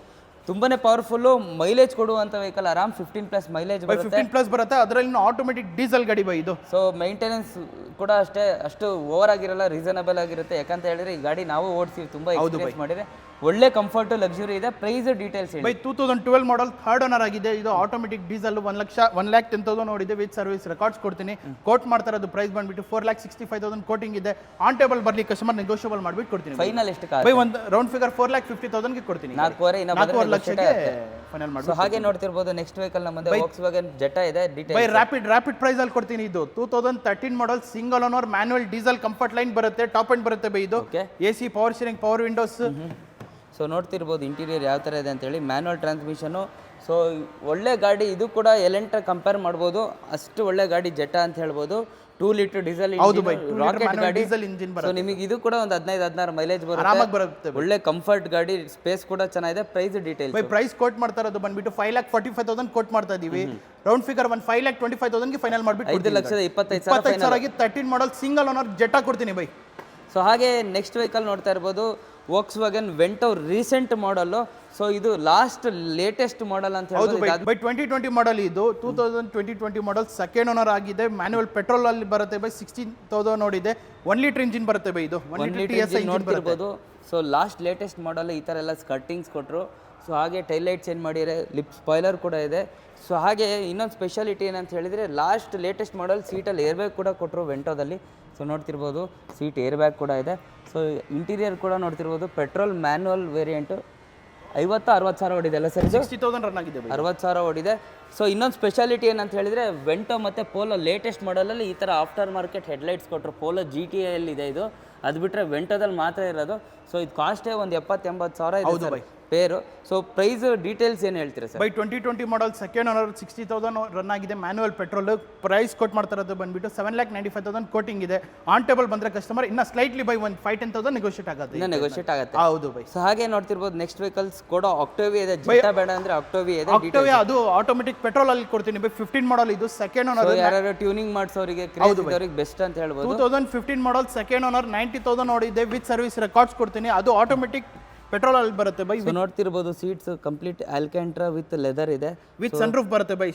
ತುಂಬಾನೇ ಪವರ್ಫುಲ್ ಮೈಲೇಜ್ ಕೊಡುವಂಥ ವೆಹಿಕಲ್ ಆರಾಮ್ ಫಿಫ್ಟೀನ್ ಪ್ಲಸ್ ಮೈಲೇಜ್ ಬರುತ್ತೆ. ಫಿಫ್ಟೀನ್ ಪ್ಲಸ್ ಬರುತ್ತೆ ಅದರಲ್ಲಿ ಆಟೋಮೆಟಿಕ್ ಡೀಸೆಲ್ ಗಾಡಿ ಬೈ ಇದು. ಸೊ ಮೈಂಟೆನೆನ್ಸ್ ಕೂಡ ಅಷ್ಟೇ ಅಷ್ಟು ಓವರ್ ಆಗಿರಲ್ಲ ರೀಸನಬಲ್ ಆಗಿರುತ್ತೆ. ಯಾಕಂತ ಹೇಳಿದ್ರೆ ಈ ಗಾಡಿ ನಾವು ಓಡಿಸಿ ತುಂಬಾ ಎಕ್ಸ್ಪೀರಿಯನ್ಸ್ ಮಾಡಿದ್ರೆ ಒಳ್ಳೆ ಕಂಫರ್ಟ್ ಲಕ್ಸುರಿ ಇದೆ. Price details by two thousand twelve model third owner ಆಗಿದೆ. ಇದು ಆಟೋಮೆಟಿಕ್ ಡೀಸೆಲ್ ಒನ್ ಲಕ್ಷ ಒನ್ ಲ್ಯಾಕ್ ಟೆನ್ ತೌಸಂಡ್ ನೋಡಿದೆ ವಿತ್ ಸರ್ವಿಸ್ ರೆಕಾರ್ಡ್ಸ್ ಕೊಡ್ತೀನಿ. ಕೋಟ್ ಮಾಡ್ತಾರೆ ಅದು ಪ್ರೈಸ್ ಬಂದ್ಬಿಟ್ಟು four lakh sixty five thousand quoting ಇದೆ. ಆನ್ ಟೇಬಲ್ ಬರ್ಲಿ ಕಸ್ಟಮರ್ ನೆಗೋಷಿಯಬಲ್ ಮಾಡ್ಬಿಟ್ಟು ಕೊಡ್ತೀನಿ. ಫೈನಲ್ ಎಷ್ಟು ಬೈ ಒಂದು round figure four lakh fifty ತೌಸಂಡ್ಗೆ ಕೊಡ್ತೀನಿ. ನಾಲ್ಕೂವರೆ ನಾಲ್ಕೂವರೆ ಲಕ್ಷಕ್ಕೆ ಫೈನಲ್ ಮಾಡಿ ಹಾಗೆ ನೋಡ್ತಿರ್ಬೋದು ನೆಕ್ಸ್ಟ್ ವೆಹಿಕಲ್ ನಮ್ಮದೇ ವಾಕ್ಸ್ ವ್ಯಾಗನ್ ಜೆಟ ಇದೆ ಬೈ ರ್ಯಾಪಿಡ್ ರ್ಯಾಪಿಡ್ ಪ್ರೈಸ್ ಅಲ್ಲಿ ಕೊಡ್ತೀನಿ ಇದು. Two thousand thirteen model single owner manual diesel comfort line ಬರುತ್ತೆ ಟಾಪ್ ಅಂಡ್ ಬರುತ್ತೆ ಬೈ ಇದು. A C power steering power windows so ನೋಡ್ತಿರ್ಬೋದು ಇಂಟೀರಿಯರ್ ಯಾವ ಥರ ಇದೆ ಅಂತೇಳಿ. ಮ್ಯಾನುವಲ್ ಟ್ರಾನ್ಸ್ಮಿಷನು ಸೊ ಒಳ್ಳೆ ಗಾಡಿ ಇದು ಕೂಡ ಎಲೆಂಟ್ರ ಕಂಪೇರ್ ಮಾಡ್ಬೋದು. ಅಷ್ಟು ಒಳ್ಳೆ ಗಾಡಿ ಜೆಟ ಅಂತ ಹೇಳ್ಬೋದು. ಟೂ ಲೀಟರ್ ಡೀಸೆಲ್ ರಾಕೆಟ್ ಗಾಡಿ. ಡೀಸೆಲ್ ಇಂಜಿನ್ ಸೊ ನಿಮಗೆ ಇದು ಕೂಡ ಒಂದು ಹದಿನೈದು ಹದಿನಾರು ಮೈಲೇಜ್ ಬರುತ್ತೆ. ಒಳ್ಳೆ ಕಂಫರ್ಟ್ ಗಾಡಿ ಸ್ಪೇಸ್ ಕೂಡ ಚೆನ್ನಾಗಿದೆ. ಪ್ರೈಸ್ ಡೀಟೇಲ್ ಪ್ರೈಸ್ ಕೋಟ್ ಮಾಡ್ತಾ ಇರೋದು ಬಂದ್ಬಿಟ್ಟು five lakh forty five thousand quote ಮಾಡ್ತಾ ಇದೀವಿ. Round figure one five lakh twenty five ತೌಸಂಡ್ಗೆ final ಮಾಡ್ಬಿಟ್ಟು ಐದು ಲಕ್ಷದ ಇಪ್ಪತ್ತೈದು ಸಾವಿರ thirteen model single owner Jetta ಕೊಡ್ತೀನಿ ಬೈ. ಸೊ ಹಾಗೆ ನೆಕ್ಸ್ಟ್ ವೆಹಿಕಲ್ ನೋಡ್ತಾ ಇರ್ಬೋದು. Volkswagen Vento recent model so ಇದು ಲಾಸ್ಟ್ ಲೇಟೆಸ್ಟ್ ಮಾಡಲ್ ಅಂತ ಹೌದು ಹೇಳ್ಬೋದು ಬೈ ಟ್ವೆಂಟಿ ಟ್ವೆಂಟಿ ಮಾಡಲ್ ಇದು. Two thousand twenty twenty model second owner ಆಗಿದೆ. ಮ್ಯಾನುವಲ್ ಪೆಟ್ರೋಲ್ ಅಲ್ಲಿ ಬರುತ್ತೆ ಬೈ ಸಿಕ್ಸ್ಟೀನ್ ತೌಸಂಡ್ ನೋಡಿದೆ. ಒನ್ ಲೀಟರ್ ಇಂಜಿನ್ ಬರುತ್ತೆ ಬೈ ಇದು. ಒನ್ ಲೀಟರ್ ನೋಡ್ತಿರ್ಬೋದು. ಸೊ ಲಾಸ್ಟ್ ಲೇಟೆಸ್ಟ್ ಮಾಡಲ್ ಈ ಥರ ಎಲ್ಲ ಕಟ್ಟಿಂಗ್ಸ್ ಕೊಟ್ಟರು ಸೊ ಹಾಗೆ ಟೈಲೈಟ್ ಚೇಂಜ್ ಮಾಡಿದರೆ ಲಿಪ್ ಸ್ಪಾಯ್ಲರ್ ಕೂಡ ಇದೆ. ಸೊ ಹಾಗೆ ಇನ್ನೊಂದು ಸ್ಪೆಷಾಲಿಟಿ ಏನಂತ ಹೇಳಿದರೆ ಲಾಸ್ಟ್ ಲೇಟೆಸ್ಟ್ ಮಾಡಲ್ ಸೀಟಲ್ಲಿ ಏರ್ ಬ್ಯಾಗ್ ಕೂಡ ಕೊಟ್ಟರು ವೆಂಟೋದಲ್ಲಿ ಸೊ ನೋಡ್ತಿರ್ಬೋದು ಸೀಟ್ ಏರ್ ಬ್ಯಾಗ್ ಕೂಡ ಇದೆ. ಸೊ ಇಂಟೀರಿಯರ್ ಕೂಡ ನೋಡ್ತಿರ್ಬೋದು ಪೆಟ್ರೋಲ್ ಮ್ಯಾನ್ಯುವಲ್ ವೇರಿಯಂಟು ಐವತ್ತು ಅರವತ್ತು ಸಾವಿರ ಓಡಿದೆ ಅಲ್ಲ ಸರ್ ಸಿಕ್ಸ್ಟಿ ತೌಸಂಡ್ ರನ್ ಆಗಿದೆ ಅರವತ್ತು ಸಾವಿರ ಓಡಿದೆ. ಸೊ ಇನ್ನೊಂದು ಸ್ಪೆಷಾಲಿಟಿ ಏನಂತ ಹೇಳಿದರೆ ವೆಂಟೋ ಮತ್ತು ಪೋಲೋ ಲೇಟೆಸ್ಟ್ ಮಾಡಲಲ್ಲಿ ಈ ಥರ ಆಫ್ಟರ್ ಮಾರ್ಕೆಟ್ ಹೆಡ್ಲೈಟ್ಸ್ ಕೊಟ್ಟರು ಪೋಲೋ ಜಿ ಟಿ ಇದೆ ಇದು. ಅದು ಬಿಟ್ಟರೆ ವೆಂಟೋದಲ್ಲಿ ಮಾತ್ರ ಇರೋದು. ಸೊ ಇದು ಕಾಸ್ಟೇ ಒಂದು ಎಪ್ಪತ್ತೆಂಬತ್ತು ಸಾವಿರ ಇದೆ ಪೇರು. ಸೊ ಪ್ರೈಸ್ ಡೀಟೇಲ್ಸ್ ಏನು ಹೇಳ್ತೀರಾ sir? By twenty twenty model second owner sixty thousand run ಆಗಿದೆ. ಮ್ಯಾನುವಲ್ ಪೆಟ್ರೋಲ್ ಪ್ರೈಸ್ ಕೊಟ್ ಮಾಡ್ತಾರದು ಬಂದ್ಬಿಟ್ಟು seven lakh ninety five thousand quoting ಇದೆ. ಆನ್ ಟೇಬಲ್ ಬಂದರೆ ಕಸ್ಟಮರ್ ಇನ್ನ ಸ್ಲೈಟ್ಲಿ ಬೈ ಒಂದು ಫೈವ್ ಟೆನ್ ತೌಸಂಡ್ ನೆಗೋಷಿಯೇಟ್ ಆಗುತ್ತೆ. ಇನ್ನೂ ನೆಗೋಷಿಯೇಟ್ ಆಗುತ್ತೆ. ಹೌದು ಬೈ. ಸೊ ಹಾಗೆ ನೋಡ್ತಿರ್ಬೋದು ನೆಕ್ಸ್ಟ್ ವೆಹಿಕಲ್ಸ್ ಕೂಡ ಆಕ್ಟೋವಿ ಇದೆ. ಜಿಟಾ ಬೇಡ ಅಂದರೆ ಆಕ್ಟೋವಿ ಇದೆ ಆಕ್ಟೋವಿ ಅದು ಆಟೋಮೆಟಿಕ್ ಪೆಟ್ರೋಲ್ ಅಲ್ಲಿ ಕೊಡ್ತೀನಿ ಬೈ. ಫಿಫ್ಟೀನ್ ಮಾಡಲ್ ಇದು ಸೆಕೆಂಡ್ ಓನರ್ ಯಾರು ಟ್ಯೂನಿಂಗ್ ಮಾಡಿಸೋರಿಗೆ ಇದ್ದವ್ರಿಗೆ ಬೆಸ್ಟ್ ಅಂತ ಹೇಳ್ಬೋದು. Two thousand fifteen model second owner ninety thousand ನೋಡಿದೆ ವಿತ್ ಸರ್ವಿಸ್ ರೆಕಾರ್ಡ್ಸ್ ಕೊಡ್ತೀನಿ. ಅದು ಆಟೋಮೆಟಿಕ್ ಪೆಟ್ರೋಲ್ ಅಲ್ಲಿ ಬರುತ್ತೆ ಬೈ ಸೊ ನೋಡ್ತಿರ್ಬೋದು seats complete Alcantara with leather ಇದೆ. ವಿತ್ ಸನ್ರೂಫ್ ಬರುತ್ತೆ ಬೈ.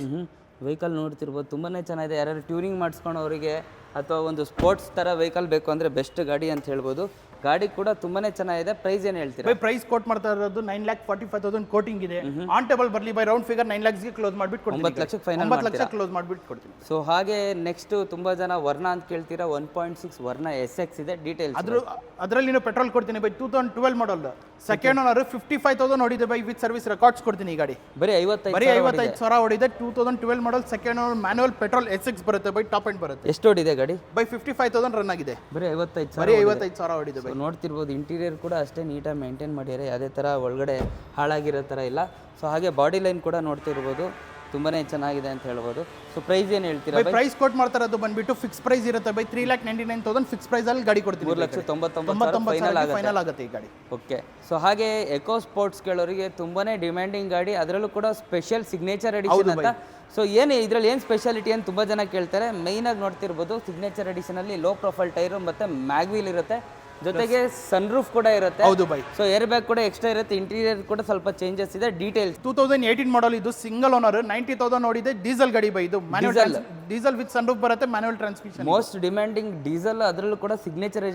ವೆಹಿಕಲ್ ನೋಡ್ತಿರ್ಬೋದು ತುಂಬಾ ಚೆನ್ನಾಗಿದೆ. ಯಾರು ಟ್ಯೂನಿಂಗ್ ಮಾಡಿಸ್ಕೊಳೋರಿಗೆ ಅಥವಾ ಒಂದು ಸ್ಪೋರ್ಟ್ಸ್ ಥರ ವೆಹಿಕಲ್ ಬೇಕು ಅಂದರೆ ಬೆಸ್ಟ್ ಗಾಡಿ ಅಂತ ಹೇಳ್ಬೋದು. ಗಾಡಿ ಕೂಡ ತುಂಬಾ ಚೆನ್ನಾಗಿದೆ. ಪ್ರೈಸ್ ಏನು ಹೇಳ್ತೀರಾ? ಬೈ ಪ್ರೈಸ್ ಕೋಟ್ ಮಾಡ್ತಾ ಇರೋದು nine lakh forty five thousand quoting ಇದೆ ಆನ್ ಟೇಬಲ್ ಬರಲಿ ಬೈ ರೌಂಡ್ ಫಿಗರ್ ನೈನ್ ಲ್ಯಾಕ್ಸ್ಗೆ ಕ್ಲೋಸ್ ಮಾಡ್ಬಿಟ್ಟು ಒಂಬತ್ತು ಲಕ್ಷ ಲಕ್ಷಕ್ಕೆ ಫೈನಲ್ ಒಂಬತ್ತು ಲಕ್ಷ ಕ್ಲೋಸ್ ಮಾಡಿಬಿಟ್ಟು ಕೊಡ್ತೀನಿ. ಸೊ ಹಾಗೆ ನೆಕ್ಸ್ಟ್ ತುಂಬ ಜನ ವರ್ಣ ಅಂತ ಕೇಳ್ತೀರಾ? One point six Verna S X ಇದೆ ಡೀಟೇಲ್ಸ್ ಅದ್ರ ಅದರಲ್ಲಿ ಪೆಟ್ರೋಲ್ ಕೊಡ್ತೀನಿ by two thousand twelve model second owner fifty five thousand ಹೊಡಿದೆ ಬೈ ವಿತ್ ಸರ್ವಿಸ್ ರೆಕಾರ್ಡ್ಸ್ ಕೊಡ್ತೀನಿ ಈ ಗಾಡಿ. ಬರೀ ಐವತ್ತೈದು ಬರೀ ಐವತ್ತೈದು ಸಾವಿರ ಹೊಡಿದೆ two thousand twelve model second owner manual petrol S X ಬರುತ್ತೆ ಬೈ ಟಾಪ್ ಎಂಡ್ ಬರುತ್ತೆ. ಎಷ್ಟು ಹೊಡಿದೆ ಗಾಡಿ? ಬೈ ಫಿಫ್ಟಿ ಫೈವ್ ತೌಸಂಡ್ ರನ್ ಆಗಿದೆ. ಬರೀ ಐವತ್ತೈದು ಸಾವಿರ ಬರೀ ಐವತ್ತೈದು ಸಾವಿರ ಹೊಡಿದೆ ಬೈ. ನೋಡ್ತಿರ್ಬೋದು ಇಂಟೀರಿಯರ್ ಕೂಡ ಅಷ್ಟೇ ನೀಟಾಗಿ ಮೇಂಟೈನ್ ಮಾಡಿದ್ದಾರೆ. ಯಾವುದೇ ಥರ ಒಳಗಡೆ ಹಾಳಾಗಿರೋ ಥರ ಇಲ್ಲ. ಸೊ ಹಾಗೆ ಬಾಡಿ ಲೈನ್ ಕೂಡ ನೋಡ್ತಿರ್ಬೋದು. ತುಂಬಾ ಚೆನ್ನಾಗಿದೆ ಅಂತ ಹೇಳ್ಬೋದು. ಸೊ ಪ್ರೈಸ್ ಏನು ಹೇಳ್ತೀರಾ ಬೈ ಪ್ರೈಸ್ ಕೋಟ್ ಮಾಡ್ತಾರೆ ಅದು ಬಂದ್ಬಿಟ್ಟು ಫಿಕ್ಸ್ ಪ್ರೈಸ್ ಇರುತ್ತೆ by three lakh ninety nine thousand fix price ಅಲ್ಲಿ ಗಾಡಿ ಕೊಡ್ತೀವಿ ಮೂರು ಲಕ್ಷ ತೊಂಬತ್ತೊಂಬತ್ತು ಆಗುತ್ತೆ. ಫೈನಲ್ ಆಗುತ್ತೆ ಈ ಗಾಡಿ. ಓಕೆ ಸೊ ಹಾಗೆ ಎಕೋ ಸ್ಪೋರ್ಟ್ಸ್ ಕೇಳೋರಿಗೆ ತುಂಬಾನೇ ಡಿಮ್ಯಾಂಡಿಂಗ್ ಗಾಡಿ. ಅದರಲ್ಲೂ ಕೂಡ ಸ್ಪೆಷಲ್ ಸಿಗ್ನೇಚರ್ ಎಡಿಷನ್ ಅಂತ. ಸೊ ಏನು ಇದ್ರಲ್ಲಿ ಏನು ಸ್ಪೆಷಾಲಿಟಿ ಅಂತ ತುಂಬ ಜನ ಕೇಳ್ತಾರೆ. ಮೈನಾಗಿ ನೋಡ್ತಿರ್ಬೋದು ಸಿಗ್ನೇಚರ್ ಎಡಿಷನಲ್ಲಿ ಲೋ ಪ್ರೊಫೈಲ್ ಟೈರು ಮತ್ತು ಮ್ಯಾಗ್ವೀಲ್ ಇರುತ್ತೆ. ಜೊತೆಗೆ ಸನ್ರೂಫ್ ಕೂಡ ಇರುತ್ತೆ. ಹೌದು ಬೈ. ಸೊ ಏರ್ ಬ್ಯಾಗ್ ಕೂಡ ಎಕ್ಸ್ಟ್ರಾ ಇರುತ್ತೆ. ಇಂಟೀರಿಯರ್ ಕೂಡ ಸ್ವಲ್ಪ ಚೇಂಜಸ್ ಇದೆ. Details two thousand eighteen model ಇದು ಸಿಂಗಲ್ ಓನರ್ ನೈಂಟಿ ತೌಸಂಡ್ ನೋಡಿದೆ. ಡೀಸೆಲ್ ಗಾಡಿ ಬೈ ಇದು. ಮ್ಯಾನುವಲ್ ಡೀಸೆಲ್ ವಿತ್ ಸನ್ರೂಫ್ ಬರುತ್ತೆ manual transmission most demanding diesel ಅದರಲ್ಲೂ ಕೂಡ ಸಿಗ್ನೇಚರ್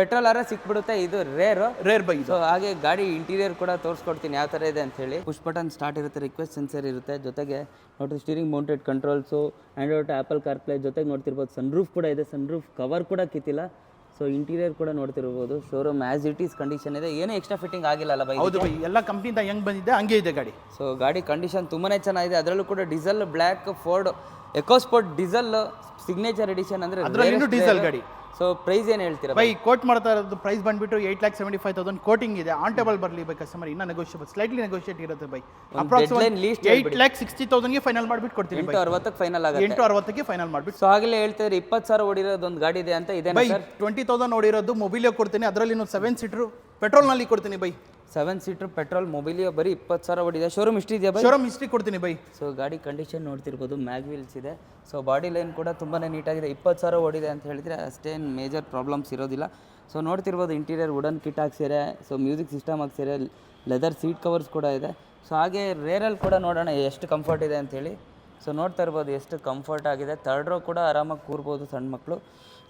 ಪೆಟ್ರೋಲ್ ಆರ ಸಿಕ್ಬಿಡುತ್ತೆ. ಇದು ರೇರ್ ರೇರ್ ಬೈ ಸೊ ಹಾಗೆ ಗಾಡಿ ಇಂಟೀರಿಯರ್ ಕೂಡ ತೋರಿಸ್ಕೊಡ್ತೀನಿ. ಯಾವ ತರ ಇದೆ ಅಂತ ಹೇಳಿ ಪುಷ್ ಬಟನ್ ಸ್ಟಾರ್ಟ್ ಇರುತ್ತೆ. ರಿಕ್ವೆಸ್ಟ್ ಸೆನ್ಸರ್ ಇರುತ್ತೆ. ಜೊತೆಗೆ ನೋಡ್ರಿ steering mounted controls Android Apple CarPlay ಜೊತೆಗೆ ನೋಡ್ತಿರ್ಬೋದು. ಸನ್ರೂಫ್ ಕೂಡ ಇದೆ. ಸನ್ರೂಫ್ ಕವರ್ ಕೂಡ ಕಿತ್ತಿಲ್ಲ. ಸೊ ಇಂಟೀರಿಯರ್ ಕೂಡ ನೋಡ್ತಿರ್ಬೋದು. Showroom as it is condition ಇದೆ. ಏನೇ ಎಕ್ಸ್ಟ್ರಾ ಫಿಟ್ಟಿಂಗ್ ಆಗಿಲ್ಲ ಅಲ್ಲ ಬೈ ಹೌದು ಬೈ ಎಲ್ಲ ಕಂಪ್ನಿಯಿಂದ ಹೆಂಗ್ ಬಂದಿದೆ ಹಂಗೆ ಇದೆ ಗಾಡಿ. ಸೊ ಗಾಡಿ ಕಂಡೀಷನ್ ತುಂಬಾ ಚೆನ್ನಾಗಿದೆ. ಅದರಲ್ಲೂ ಕೂಡ diesel black Ford EcoSport diesel signature edition ಅಂದರೆ ಡೀಸೆಲ್ ಗಾಡಿ. ಸೊ ಪ್ರೈಸ್ ಏನು ಹೇಳ್ತೀರಾ ಬೈ ಕೋಟ್ ಮಾಡ್ತಾ ಇರೋದು ಪ್ರೈಸ್ ಬಂದ್ಬಿಟ್ಟು eight lakh seventy five thousand quoting ಇದೆ. ಆನ್ ಟೇಬಲ್ ಬರಲಿ ಬೇಕು ಕಸ್ಟಮರ್ ಇನ್ನ ನೆಗೋಷಿಯಬಲ್ ಸ್ಲೈಟ್ಲಿ ನೆಗೋಷಿಯೇಟ್ ಇರುತ್ತೆ by. Approximate least eight lakh sixty ತೌಸಂಡ್ಗೆ final ಮಾಡ್ಬಿಟ್ಟು ಕೊಡ್ತೀನಿ ಎಂಟು ಅರವತ್ತಕ್ಕೆ ಫೈನಲ್ ಆಗುತ್ತೆ. ಎಂಟು ಅರವತ್ತಕ್ಕೆ ಫೈನಲ್ ಮಾಡ್ಬಿಟ್ಟು. ಸೊ ಆಗಲೇ ಹೇಳ್ತಿದ್ರೆ ಇಪ್ಪತ್ತು ಸಾವಿರ ಓಡಿರೋದು ಒಂದು ಗಾಡಿ ಇದೆ ಅಂತ ಇದೆ ಬೈ ಟ್ವೆಂಟಿ ತೌಸಂಡ್ ಓಡಿರೋದು ಮೊಬೈಲಿಗೆ ಕೊಡ್ತೀನಿ. ಅದರಲ್ಲಿ ಇನ್ನೊಂದು ಸೆವೆನ್ ಸೀಟ್ರು ಪೆಟ್ರೋಲ್ನಲ್ಲಿ ಕೊಡ್ತೀನಿ ಬೈ. ಸೆವೆನ್ ಸೀಟರ್ ಪೆಟ್ರೋಲ್ ಮೊಬೈಲಿಯ ಬರೀ ಇಪ್ಪತ್ತು ಸಾವಿರ ಓಡಿದೆ. ಶೋರೂಮ್ ಇಷ್ಟು ಇದೆಯಾ ಬೈ? ಶೋರೂಮ್ ಹಿಸ್ಟ್ರಿ ಕೊಡ್ತೀನಿ ಬೈ. ಸೊ ಗಾಡಿ ಕಂಡೀಷನ್ ನೋಡ್ತಿರ್ಬೋದು ಮ್ಯಾಗ್ ವೀಲ್ಸ್ ಇದೆ. ಸೊ ಬಾಡಿ ಲೈನ್ ಕೂಡ ತುಂಬಾ ನೀಟಾಗಿದೆ ಇಪ್ಪತ್ತು ಸಾವಿರ ಓಡಿದೆ ಅಂತ ಹೇಳಿದರೆ ಅಷ್ಟೇನು ಮೇಜರ್ ಪ್ರಾಬ್ಲಮ್ಸ್ ಇರೋದಿಲ್ಲ. ಸೊ ನೋಡ್ತಿರ್ಬೋದು ಇಂಟೀರಿಯರ್ ವುಡನ್ ಕಿಟ್ ಹಾಕ್ಸಿರೆ ಸೊ ಮ್ಯೂಸಿಕ್ ಸಿಸ್ಟಮ್ ಹಾಕ್ಸಿರೆ ಲೆದರ್ ಸೀಟ್ ಕವರ್ಸ್ ಕೂಡ ಇದೆ. ಸೊ ಹಾಗೆ ರೇರಲ್ಲಿ ಕೂಡ ನೋಡೋಣ ಎಷ್ಟು ಕಂಫರ್ಟ್ ಇದೆ ಅಂತೇಳಿ ಸೊ ನೋಡ್ತಾ ಇರ್ಬೋದು ಎಷ್ಟು ಕಂಫರ್ಟ್ ಆಗಿದೆ. ಥರ್ಡ್ ರೋ ಕೂಡ ಆರಾಮಾಗಿ ಕೂರ್ಬೋದು ಸಣ್ಣ ಮಕ್ಕಳು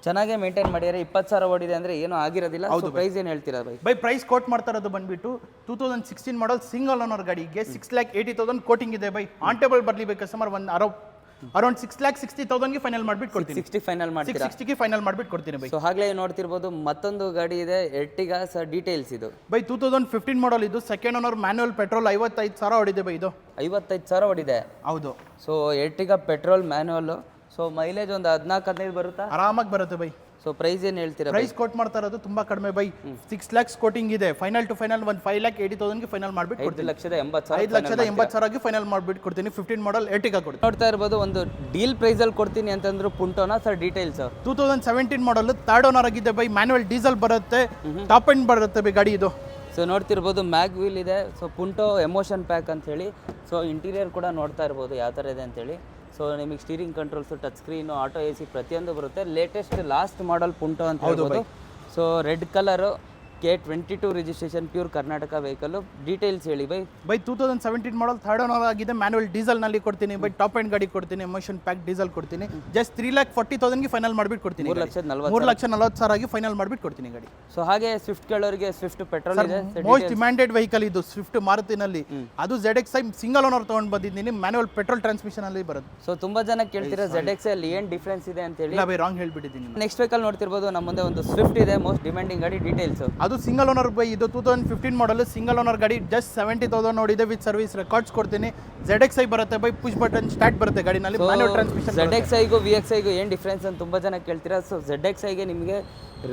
ಚೆನ್ನಾಗೇ ಮೇಂಟೈನ್ ಮಾಡಿದರೆ ಇಪ್ಪತ್ತು ಸಾವಿರ ಓಡಿದೆ ಅಂದರೆ ಏನೂ ಆಗಿರೋದಿಲ್ಲ. ಹೌದು ಪ್ರೈಸ್ ಏನು ಹೇಳ್ತೀರಾ ಬೈ? ಬೈ ಪ್ರೈಸ್ ಕೋಟ್ ಮಾಡ್ತಾ ಇರೋದು ಬಂದ್ಬಿಟ್ಟು two thousand sixteen model single owner ಗಾಡಿಗೆ six lakh eighty thousand quoting ಇದೆ ಬೈ. ಆನ್ ಟೇಬಲ್ ಬರಲಿ ಬೇಕು ಕಸ್ಟಮರ್ ಒಂದು ಅರೌ ಅರೌಂಡ್ ಸಿಕ್ಸ್ ಲ್ಯಾಕ್ ಸಿಕ್ಸ್ಟಿ ತೌಸಂಡ್ಗೆ ಫೈನಲ್ ಮಾಡ್ಬಿಟ್ಟು ಕೊಡ್ತೀನಿ. ಸಿಕ್ಸ್ಟಿ ಫೈನಲ್ ಮಾಡಿ ಸಿಕ್ಸ್ಟಿಗೆ ಫೈನಲ್ ಮಾಡ್ಬಿಟ್ಟು ಕೊಡ್ತೀನಿ ಬೈ. ಸೊ ಹಾಗಲೇ ನೋಡ್ತಿರ್ಬೋದು ಮತ್ತೊಂದು ಗಾಡಿ ಇದೆ ಎರ್ಟಿಗಾ ಸರ್ ಡೀಟೇಲ್ಸ್ ಇದು. ಬೈ ಟೂ ತೌಸಂಡ್ ಫಿಫ್ಟೀನ್ ಮಾಡಲ್ ಇದು. ಸೆಕೆಂಡ್ ಓನರ್ ಮ್ಯಾನ್ಯಲ್ ಪೆಟ್ರೋಲ್ ಐವತ್ತೈದು ಸಾವಿರ ಹೊಡಿದೆ ಬೈ ಇದು. ಐವತ್ತೈದು ಸಾವಿರ ಹೊಡಿದೆ ಹೌದು. So Ertiga petrol manual so mileage ಒಂದು ಹದಿನಾಲ್ಕು ಹದಿನೈದು ಬರುತ್ತಾ? ಆರಾಮಾಗಿ ಬರುತ್ತೆ ಬೈ. ಸೊ ಪ್ರೈಸ್ ಏನು ಹೇಳ್ತೀರಾ ಪ್ರೈಸ್ ಕೋಟ್ ಮಾಡ್ತಾ ಇರೋದು ತುಂಬಾ ಕಡಿಮೆ ಬೈ. ಸಿಕ್ಸ್ ಲ್ಯಾಕ್ಸ್ ಕೋಟಿಂಗ್ ಇದೆ. ಫೈನಲ್ ಟು ಫೈನಲ್ ಒಂದು ಫೈವ್ ಲ್ಯಾಕ್ ಏಯ್ಟಿ ತೌಸಂಡ್ಗೆ ಫೈನಲ್ ಮಾಡ್ಬಿಟ್ಟು ಐದು ಕೊಡ್ತೀನಿ. ಲಕ್ಷದ ಎಂಬತ್ತು ಸಾವಿರ ಐದು ಲಕ್ಷದ ಎಂಬತ್ತು ಆಗಿ ಫೈನಲ್ ಮಾಡ್ಬಿಟ್ಟು ಕೊಡ್ತೀನಿ. ಫಿಫ್ಟೀನ್ ಮಾಡಲ್ ಏಟಿಗ ಕೊಡ್ತೀನಿ. ನೋಡ್ತಾ ಇರ್ಬೋದು ಒಂದು ಡೀಲ್ ಪ್ರೈಸಲ್ಲಿ ಕೊಡ್ತೀನಿ ಅಂತಂದ್ರು ಪುಂಟೋನಾ sir details two thousand seventeen model third owner ಆಗಿದೆ ಬೈ. ಮ್ಯಾನ್ಯುವಲ್ ಡೀಸೆಲ್ ಬರುತ್ತೆ. ಟಾಪ್ ಎಂಡ್ ಬರುತ್ತೆ ಬೈ ಗಾಡಿ ಇದು. ಸೊ ನೋಡ್ತಿರ್ಬೋದು ಮ್ಯಾಗ್ ವೀಲ್ ಇದೆ. ಸೊ ಪುಂಟೋ ಎಮೋಷನ್ ಪ್ಯಾಕ್ ಅಂತ ಹೇಳಿ. ಸೊ ಇಂಟೀರಿಯರ್ ಕೂಡ ನೋಡ್ತಾ ಇರ್ಬೋದು ಯಾವ ಥರ ಇದೆ ಅಂತೇಳಿ ಸೊ ನಿಮಗೆ steering controls touch screen auto A C ಪ್ರತಿಯೊಂದು ಬರುತ್ತೆ. ಲೇಟೆಸ್ಟ್ ಲಾಸ್ಟ್ ಮಾಡಲ್ ಪುಂಟೋ ಅಂತ ಹೇಳ್ಬೋದು. So red colour K twenty two registration pure Karnataka vehicle details ಹೇಳಿ ಬೈ. By two thousand seventeen model third owner ಆಗಿದೆ. ಮ್ಯಾನುವಲ್ ಡೀಸೆಲ್ನಲ್ಲಿ ಕೊಡ್ತೀನಿ. ಬೈ ಟಾಪ್ ಎಂಡ್ ಗಾಡಿ ಕೊಡ್ತೀನಿ. ಎಮೋಷನ್ ಪ್ಯಾಕ್ ಡೀಸೆಲ್ ಕೊಡ್ತೀನಿ. ಜಸ್ಟ್ ತ್ರೀ ಲ್ಯಾಕ್ ಫಾರ್ಟಿ ತೌಸಂಡ್ಗೆ ಫೈನಲ್ ಮಾಡ್ಬಿಟ್ಟು ಕೊಡ್ತೀನಿ ಮೂರು ಲಕ್ಷದ ನಲ್ವತ್ತು ಮೂರು ಲಕ್ಷ ನಲವತ್ತು ಸಾವಿರ ಆಗಿ ಫೈನಲ್ ಮಾಡ್ಬಿಟ್ಟು ಕೊಡ್ತೀನಿ ಗಾಡಿ. ಸೊ ಹಾಗೆ ಸ್ವಿಫ್ಟ್ ಕೇಳೋರಿಗೆ ಸ್ವಿಫ್ಟ್ ಪೆಟ್ರೋಲ್ ಇದೆ. ಮೋಸ್ಟ್ ಡಿಮ್ಯಾಂಡೆಡ್ ವೆಹಿಕಲ್ ಇದು ಸ್ವಿಫ್ಟ್ ಮಾರುತಿನಲ್ಲಿ. ಅದು Z X I single owner ತೊಗೊಂಡು ಬಂದಿದ್ದೀನಿ. ಮ್ಯಾನುವಲ್ ಪೆಟ್ರೋಲ್ ಟ್ರಾನ್ಸ್ಮಿಷನ್ ಅಲ್ಲಿ ಬರುತ್ತೆ ಸೊ ತುಂಬಾ ಜನ ಕೇಳ್ತೀರಾ ಜೆಡ್ ಎಕ್ಸ್ ಅಲ್ಲಿ ಏನು ಡಿಫ್ರೆನ್ಸ್ ಇದೆ ಅಂತ ಹೇಳಿ. ಬೈ ರಾಂಗ್ ಹೇಳ್ಬಿಟ್ಟಿದ್ದೀನಿ ನೆಕ್ಸ್ಟ್ ವೆಹಿಕಲ್ ನೋಡ್ತಿರ್ಬೋದು. ನಮ್ಮ ಮುಂದೆ ಒಂದು ಸ್ವಿಫ್ಟ್ ಇದೆ. ಮೋಸ್ಟ್ ಡಿಮ್ಯಾಂಡಿಂಗ್ ಗಾಡಿ ಡೀಟೇಲ್ಸ್ ಅದು ಸಿಂಗಲ್ ಓನರ್ ಬೈ ಇದು two thousand fifteen model single owner ಗಾಡಿ ಜಸ್ಟ್ ಸೆವೆಂಟಿ ತೌಸಂಡ್ ನೋಡಿದೆ ವಿತ್ ಸರ್ವಿಸ್ ರೆಕಾರ್ಡ್ಸ್ ಕೊಡ್ತೀನಿ. ಜೆಡ್ ಎಕ್ಸ್ ಐ ಬರುತ್ತೆ ಬೈ ಪುಷ್ ಬಟನ್ ಸ್ಟಾರ್ಟ್ ಬರುತ್ತೆ ಗಾಡಿನಲ್ಲಿ ಮ್ಯಾನ್ಯುವಲ್ ಟ್ರಾನ್ಸ್ಮಿಷನ್ ಜೆಡ್ ಎಕ್ಸ್ ಐಗೂ ವಿ ಎಕ್ಸ್ ಐಗೂ ಏನು ಡಿಫ್ರೆನ್ಸ್ ಅಂತ ತುಂಬ ಜನ ಕೇಳ್ತೀರಾ? ಸೊ ಜೆಡ್ ಎಕ್ಸ್ ಐಗೆ ನಿಮಗೆ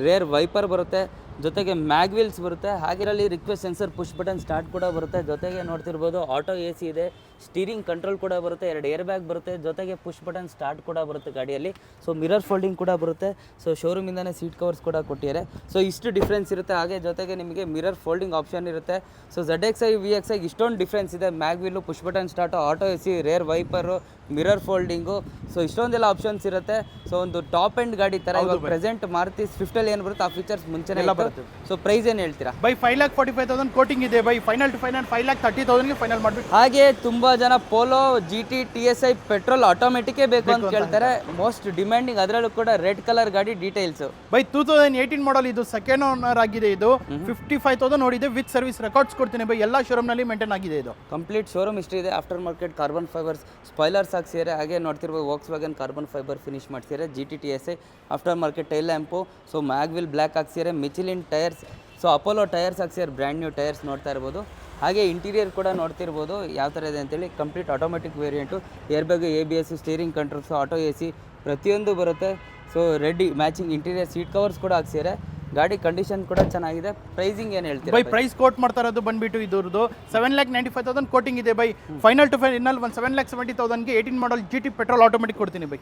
ರೇರ್ ವೈಪರ್ ಬರುತ್ತೆ. ಜೊತೆಗೆ ಮ್ಯಾಗ್ವಿಲ್ಸ್ ಬರುತ್ತೆ. ಹಾಗಿರಲ್ಲಿ request sensor push button start ಕೂಡ ಬರುತ್ತೆ. ಜೊತೆಗೆ ನೋಡ್ತಿರ್ಬೋದು ಆಟೋ ಎ ಸಿ ಇದೆ. ಸ್ಟೀರಿಂಗ್ ಕಂಟ್ರೋಲ್ ಕೂಡ ಬರುತ್ತೆ. ಎರಡು ಏರ್ ಬ್ಯಾಗ್ ಬರುತ್ತೆ. ಜೊತೆಗೆ ಪುಷ್ ಬಟನ್ ಸ್ಟಾರ್ಟ್ ಕೂಡ ಬರುತ್ತೆ ಗಾಡಿಯಲ್ಲಿ. ಸೊ ಮಿರರ್ ಫೋಲ್ಡಿಂಗ್ ಕೂಡ ಬರುತ್ತೆ. ಸೊ ಶೋರೂಮಿಂದನೇ ಸೀಟ್ ಕವರ್ಸ್ ಕೂಡ ಕೊಟ್ಟಿದ್ದಾರೆ. ಸೊ ಇಷ್ಟು ಡಿಫ್ರೆನ್ಸ್ ಇರುತ್ತೆ. ಹಾಗೆ ಜೊತೆಗೆ ನಿಮಗೆ ಮಿರರ್ ಫೋಲ್ಡಿಂಗ್ ಆಪ್ಷನ್ ಇರುತ್ತೆ. So Z X I V X I ಇಷ್ಟೊಂದು ಡಿಫ್ರೆನ್ಸ್ ಇದೆ. Mag wheel, push button start, auto A C rear wiper mirror folding. So ಇಷ್ಟೊಂದೆಲ್ಲ ಆಪ್ಷನ್ಸ್ ಇರುತ್ತೆ. ಸೊ ಒಂದು ಟಾಪ್ ಎಂಡ್ ಗಾಡಿ ತರ ಇವಾಗ ಪ್ರೆಸೆಂಟ್ ಮಾರುತಿ ಸ್ವಿಫ್ಟ್ ಅಲ್ಲಿ ಏನು ಬರುತ್ತೆ ಆ ಫೀಚರ್ಸ್ ಮುಂಚೆನೇ ಬರುತ್ತೆ. ಸೊ ಪ್ರೈಸ್ ಏನು ಹೇಳ್ತೀರಾ? By five lakh forty five thousand quoting ಇದೆ. By final to final five lakh thirty ತೌಸಂಡ್ಗೆ final ಮಾಡ್ಬಿಟ್ಟು. ಹಾಗೆ ತುಂಬಾ ಜನ Polo G T T S I petrol ಆಟೋಮೆಟಿಕೇ ಬೇಕು ಅಂತ ಕೇಳ್ತಾರೆ. ಮೋಸ್ಟ್ ಡಿಮ್ಯಾಂಡಿಂಗ್ ಅದರಲ್ಲೂ ಕೂಡ ರೆಡ್ ಕಲರ್ ಗಾಡಿ ಡೀಟೇಲ್ಸ್ ಬೈ ಟೂ ತೌಸಂಡ್ ಏಯ್ಟೀನ್ ಮಾಡಲ್ ಇದು ಸೆಕೆಂಡ್ ಓನರ್ ಆಗಿದೆ ಇದು. ಫಿಫ್ಟಿ ಫೈವ್ ತೌಸಂಡ್ ನೋಡಿದೆ ವಿತ್ ಸರ್ವಿಸ್ ರೆಕಾರ್ಡ್ಸ್ ಕೊಡ್ತೀನಿ ಬೈ. ಎಲ್ಲ ಶೋರೂಮ್ನಲ್ಲಿ ಮೇಂಟೈನ್ ಆಗಿದೆ ಇದು. ಕಂಪ್ಲೀಟ್ ಶೋರೂಮ್ ಹಿಸ್ಟ್ರಿ ಇದೆ. After market carbon fibres spoilers ಹಾಕ್ಸಿದ್ದಾರೆ ಹಾಗೆ ನೋಡ್ತಿರ್ಬೋದು Volkswagen carbon fibre finish ಮಾಡ್ತಿದ್ದಾರೆ G T T S I after market tail lamp so mag wheel black ಹಾಕ್ಸಿದ್ದಾರೆ Michelin tyres so Apollo tyres ಹಾಕ್ಸಿದ್ದಾರೆ brand new tyres ನೋಡ್ತಾ ಇರ್ಬೋದು. ಹಾಗೆ interior ಕೂಡ ನೋಡ್ತಿರ್ಬೋದು, ಯಾವ ಥರ ಇದೆ ಅಂತೇಳಿ complete automatic variant air bag A B S steering controls auto A C ಪ್ರತಿಯೊಂದು ಬರುತ್ತೆ. So ready matching interior seat covers ಕೂಡ ಹಾಕ್ಸಿದ್ದಾರೆ ಗಾಡಿ ಕಂಡೀಷನ್ ಕೂಡ ಚೆನ್ನಾಗಿದೆ. ಪ್ರೈಸಿಂಗ್ ಏನು ಹೇಳ್ತೀರಾ ಬೈ ಪ್ರೈಸ್ ಕೋಟ್ ಮಾಡ್ತಾ ಇರೋದು ಬಂದ್ಬಿಟ್ಟು ಇದ್ರದ್ದು. Seven lakh ninety five thousand quoting ಇದೆ ಬೈ. ಫೈನಲ್ ಟು ಫೈನಲ್ ಒಂದು seven lakh seventy ತೌಸಂಡ್ಗೆ eighteen model G T petrol automatic ಕೊಡ್ತೀನಿ ಬೈ.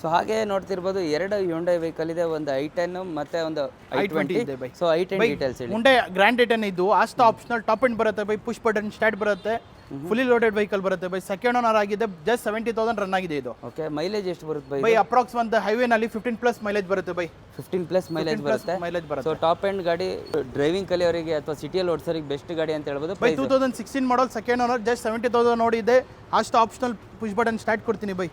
ಸೊ ಹಾಗೆ ನೋಡ್ತಿರ್ಬೋದು ಎರಡು ಯುಂಡೈ ವೆಹಿಕಲ್ ಇದೆ ಒಂದು ಐ ಟೆನ್ ಮತ್ತೆ ಒಂದು ಐ i20 ಟ್ವೆಂಟಿ ಇದೆ ಬೈ. ಸೊ ಐ ಟೆನ್ ಡೀಟೇಲ್ಸ್ ಹೇಳಿ. ಮುಂಡೆ ಗ್ರ್ಯಾಂಡ್ ಐಟನ್ ಇದ್ದು ಆಸ್ತಾ ಆಪ್ಷನಲ್ ಟಾಪ್ ಎಂಡ್ ಬರುತ್ತೆ ಬೈ ಪುಷ್ ಬಟನ್ ಸ್ಟಾರ್ಟ್ ಬರುತ್ತೆ. ಫುಲ್ಲಿ ಲೋಡೆಡ್ ವೆಹಿಕಲ್ ಬರುತ್ತೆ. ಬೈ ಸೆಕೆಂಡ್ ಓನರ್ ಆಗಿದೆ ಜಸ್ಟ್ ಸೆವೆಂಟಿ ತೌಸಂಡ್ ರನ್ ಆಗಿದೆ ಇದು. ಓಕೆ ಮೈಲೇಜ್ ಎಷ್ಟು ಬರುತ್ತೆ ಬೈ ಬೈ ಅಪ್ರಾಕ್ಸ್ ಒಂದು ಹೈವೇನಲ್ಲಿ ಫಿಫ್ಟೀನ್ ಪ್ಲಸ್ ಮೈಲೇಜ್ ಬರುತ್ತೆ ಬೈ ಫಿಫ್ಟೀನ್ ಪ್ಲಸ್ ಮೈಲೇಜ್ ಬರುತ್ತೆ. ಮೈಲೇಜ್ ಬರುತ್ತೆ. ಸೊ ಟಾಪ್ ಎಂಡ್ ಗಾಡಿ ಡ್ರೈವಿಂಗ್ ಕಲಿಯೋರಿಗೆ ಅಥವಾ ಸಿಟಿಯಲ್ಲಿ ಓಡಿಸೋರಿಗೆ ಬೆಸ್ಟ್ ಗಾಡಿ ಅಂತ ಹೇಳ್ಬೋದು by two thousand sixteen model second owner just seventy thousand ನೋಡಿದೆ ಅಷ್ಟು ಆಪ್ಷನಲ್ ಪುಷ್ ಬಟನ್ ಸ್ಟಾರ್ಟ್ ಕೊಡ್ತೀನಿ ಬೈ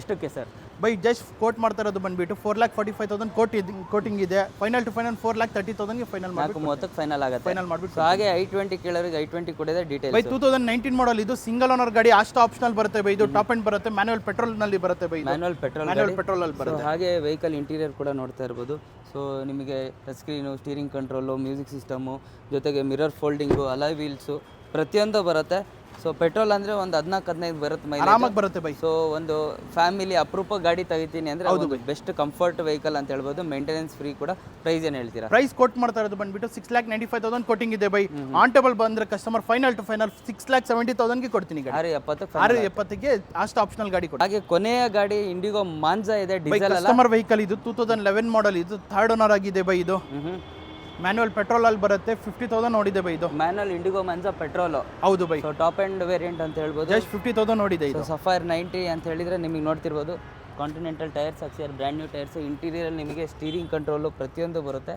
ಎಷ್ಟಕ್ಕೆ ಸರ್ ಬೈ ಜಸ್ಟ್ ಕೋಟ್ ಮಾಡ್ತಾ ಇರೋದು ಬಂದ್ಬಿಟ್ಟು four lakh forty five thousand quote quoting ಇದೆ. Final to final four lakh thirty ತೌಸಂಡ್ಗೆ final ನಾಲ್ಕು ಮೂವತ್ತಕ್ಕೆ ಫೈನಲ್ ಆಗುತ್ತೆ. ಫೈನಲ್ ಮಾಡ್ಬಿಟ್ಟು ಹಾಗೆ ಐ ಟ್ವೆಂಟಿ ಕೇಳೋರಿಗೆ ಐ ಟ್ವೆಂಟಿ ಕೊಡಿದೆ ಬೈ ಟೂ ತೌಸಂಡ್ ನೈನ್ಟೀನ್ ಮಾಡಲ್ ಇದು ಸಿಂಗಲ್ ಓನರ್ ಗಾಡಿ ಅಷ್ಟು ಆಪ್ಷನಲ್ ಬರುತ್ತೆ ಬೈ. ಇದು ಟಾಪ್ ಅಂಡ್ ಬರುತ್ತೆ ಮ್ಯಾನುವಲ್ ಪೆಟ್ರೋಲ್ನಲ್ಲಿ ಬರುತ್ತೆ ಬೈ ಮ್ಯಾನುವಲ್ ಪೆಟ್ರೋಲ್ ಮ್ಯಾನುವಲ್ ಪೆಟ್ರೋಲ್ ಅಲ್ಲಿ ಬರುತ್ತೆ. ಹಾಗೆ ವೆಹಿಕಲ್ ಇಂಟೀರಿಯರ್ ಕೂಡ ನೋಡ್ತಾ ಇರ್ಬೋದು. ಸೊ ನಿಮಗೆ touch screen steering control music system ಜೊತೆಗೆ ಮಿರರ್ ಫೋಲ್ಡಿಂಗು ಅಲಾಯ್ ವೀಲ್ಸು ಪ್ರತಿಯೊಂದು ಬರುತ್ತೆ. ಸೊ ಪೆಟ್ರೋಲ್ ಅಂದ್ರೆ ಒಂದು ಹದಿನಾಲ್ಕು ಹದಿನೈದು ಬರುತ್ತೆ ಮೈಲೇಜ್ ಆರಾಮಾಗಿ ಬರುತ್ತೆ ಬೈ ಸೊ ಒಂದು ಫ್ಯಾಮಿಲಿ ಅಪರೂಪ ಗಾಡಿ ತೆಗಿತೀನಿ ಅಂದ್ರೆ ಅದು ಬೆಸ್ಟ್ ಕಂಫರ್ಟ್ ವೆಹಿಕಲ್ ಅಂತ ಹೇಳ್ಬೋದು. ಮೇಂಟೆನೆನ್ಸ್ ಫ್ರೀ ಕೂಡ. ಪ್ರೈಸ್ ಏನು ಹೇಳ್ತೀರಾ? ಪ್ರೈಸ್ ಕೋಟ್ ಮಾಡ್ತಾ ಇರೋದು ಬಂದ್ಬಿಟ್ಟು six lakh ninety five thousand quoting ಇದೆ ಬೈ ಆನ್ ಟೇಬಲ್ ಬಂದ್ರೆ customer final to final six lakh seventy ತೌಸಂಡ್ಗೆ ಕೊಡ್ತೀನಿ ಗಾಡಿ. ಆರು ಎಪ್ಪತ್ತು ಆರು ಎಪ್ಪತ್ತಿಗೆ ಅಷ್ಟು ಆಪ್ಷನಲ್ ಗಾಡಿ ಕೊಡಿ. ಹಾಗೆ ಕೊನೆಯ ಗಾಡಿ ಇಂಡಿಗೋ ಮಾನ್ಸಾ ಇದೆ ಡೀಸೆಲ್ ಅಲ್ಲ. ಕಸ್ಟಮರ್ ವೆಹಿಕಲ್ ಇದು ಟೂ ತೌಸಂಡ್ ಲೆವೆನ್ ಮಾಡಲ್ ಇದು ಥರ್ಡ್ ಓನರ್ ಆಗಿದೆ ಬೈ ಇದು. ಮ್ಯಾನುವಲ್ ಪೆಟ್ರೋಲ್ ಅಲ್ಲಿ ಬರುತ್ತೆ. ಫಿಫ್ಟಿ ತೌಸಂಡ್ ನೋಡಿದೆ ಬೈ ಇದು. ಮ್ಯಾನುವಲ್ ಇಂಡಿಗೋ ಮಾನ್ಸಾ ಪೆಟ್ರೋಲ್ ಹೌದು ಬೈ. ಸೊ ಟಾಪ್ ಅಂಡ್ ವೇರಿಯಂಟ್ ಅಂತ ಹೇಳ್ಬೋದು. ಜಸ್ಟ್ ಫಿಫ್ಟಿ ತೌಸಂಡ್ ನೋಡಿದೆ ಇದು. ಸಫೈರ್ ನೈಂಟಿ ಅಂತ ಹೇಳಿದರೆ ನಿಮಗೆ ನೋಡ್ತಿರ್ಬೋದು. ಕಾಂಟಿನೆಂಟಲ್ ಟೈರ್ಸ್ ಹಾಕ್ಸಿದ್ದಾರೆ ಬ್ರ್ಯಾಂಡ್ ನ್ಯೂ ಟೈರ್ಸ್ ಇಂಟೀರಿಯರ್ ನಿಮಗೆ ಸ್ಟೀರಿಂಗ್ ಕಂಟ್ರೋಲು ಪ್ರತಿಯೊಂದು ಬರುತ್ತೆ.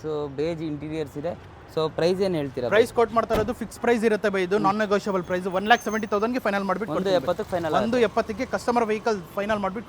ಸೊ ಬೇಜ್ ಇಂಟೀರಿಯರ್ಸ್ ಇದೆ. ಸೊ ಪ್ರೈಸ್ ಏನು ಹೇಳ್ತೀರಾ ಪ್ರೈಸ್ ಕೋಟ್ ಮಾಡ್ತಾ ಇರೋದು ಫಿಕ್ಸ್ ಪ್ರೈಸ್ ಇರುತ್ತೆ ಬೈ ಇದು. Non negotiable price one lakh seventy ತೌಸಂಡ್ಗೆ final ಮಾಡಿಬಿಟ್ಟು ಒಂದು. ಎಪ್ಪತ್ತಕ್ಕೆ ಫೈನಲ್ ಒಂದು ಎಪ್ಪತ್ತಿಗೆ ಕಸ್ಟಮರ್ ವೆಹಿಕಲ್ ಫೈನಲ್ ಮಾಡ್ಬಿಟ್ಟು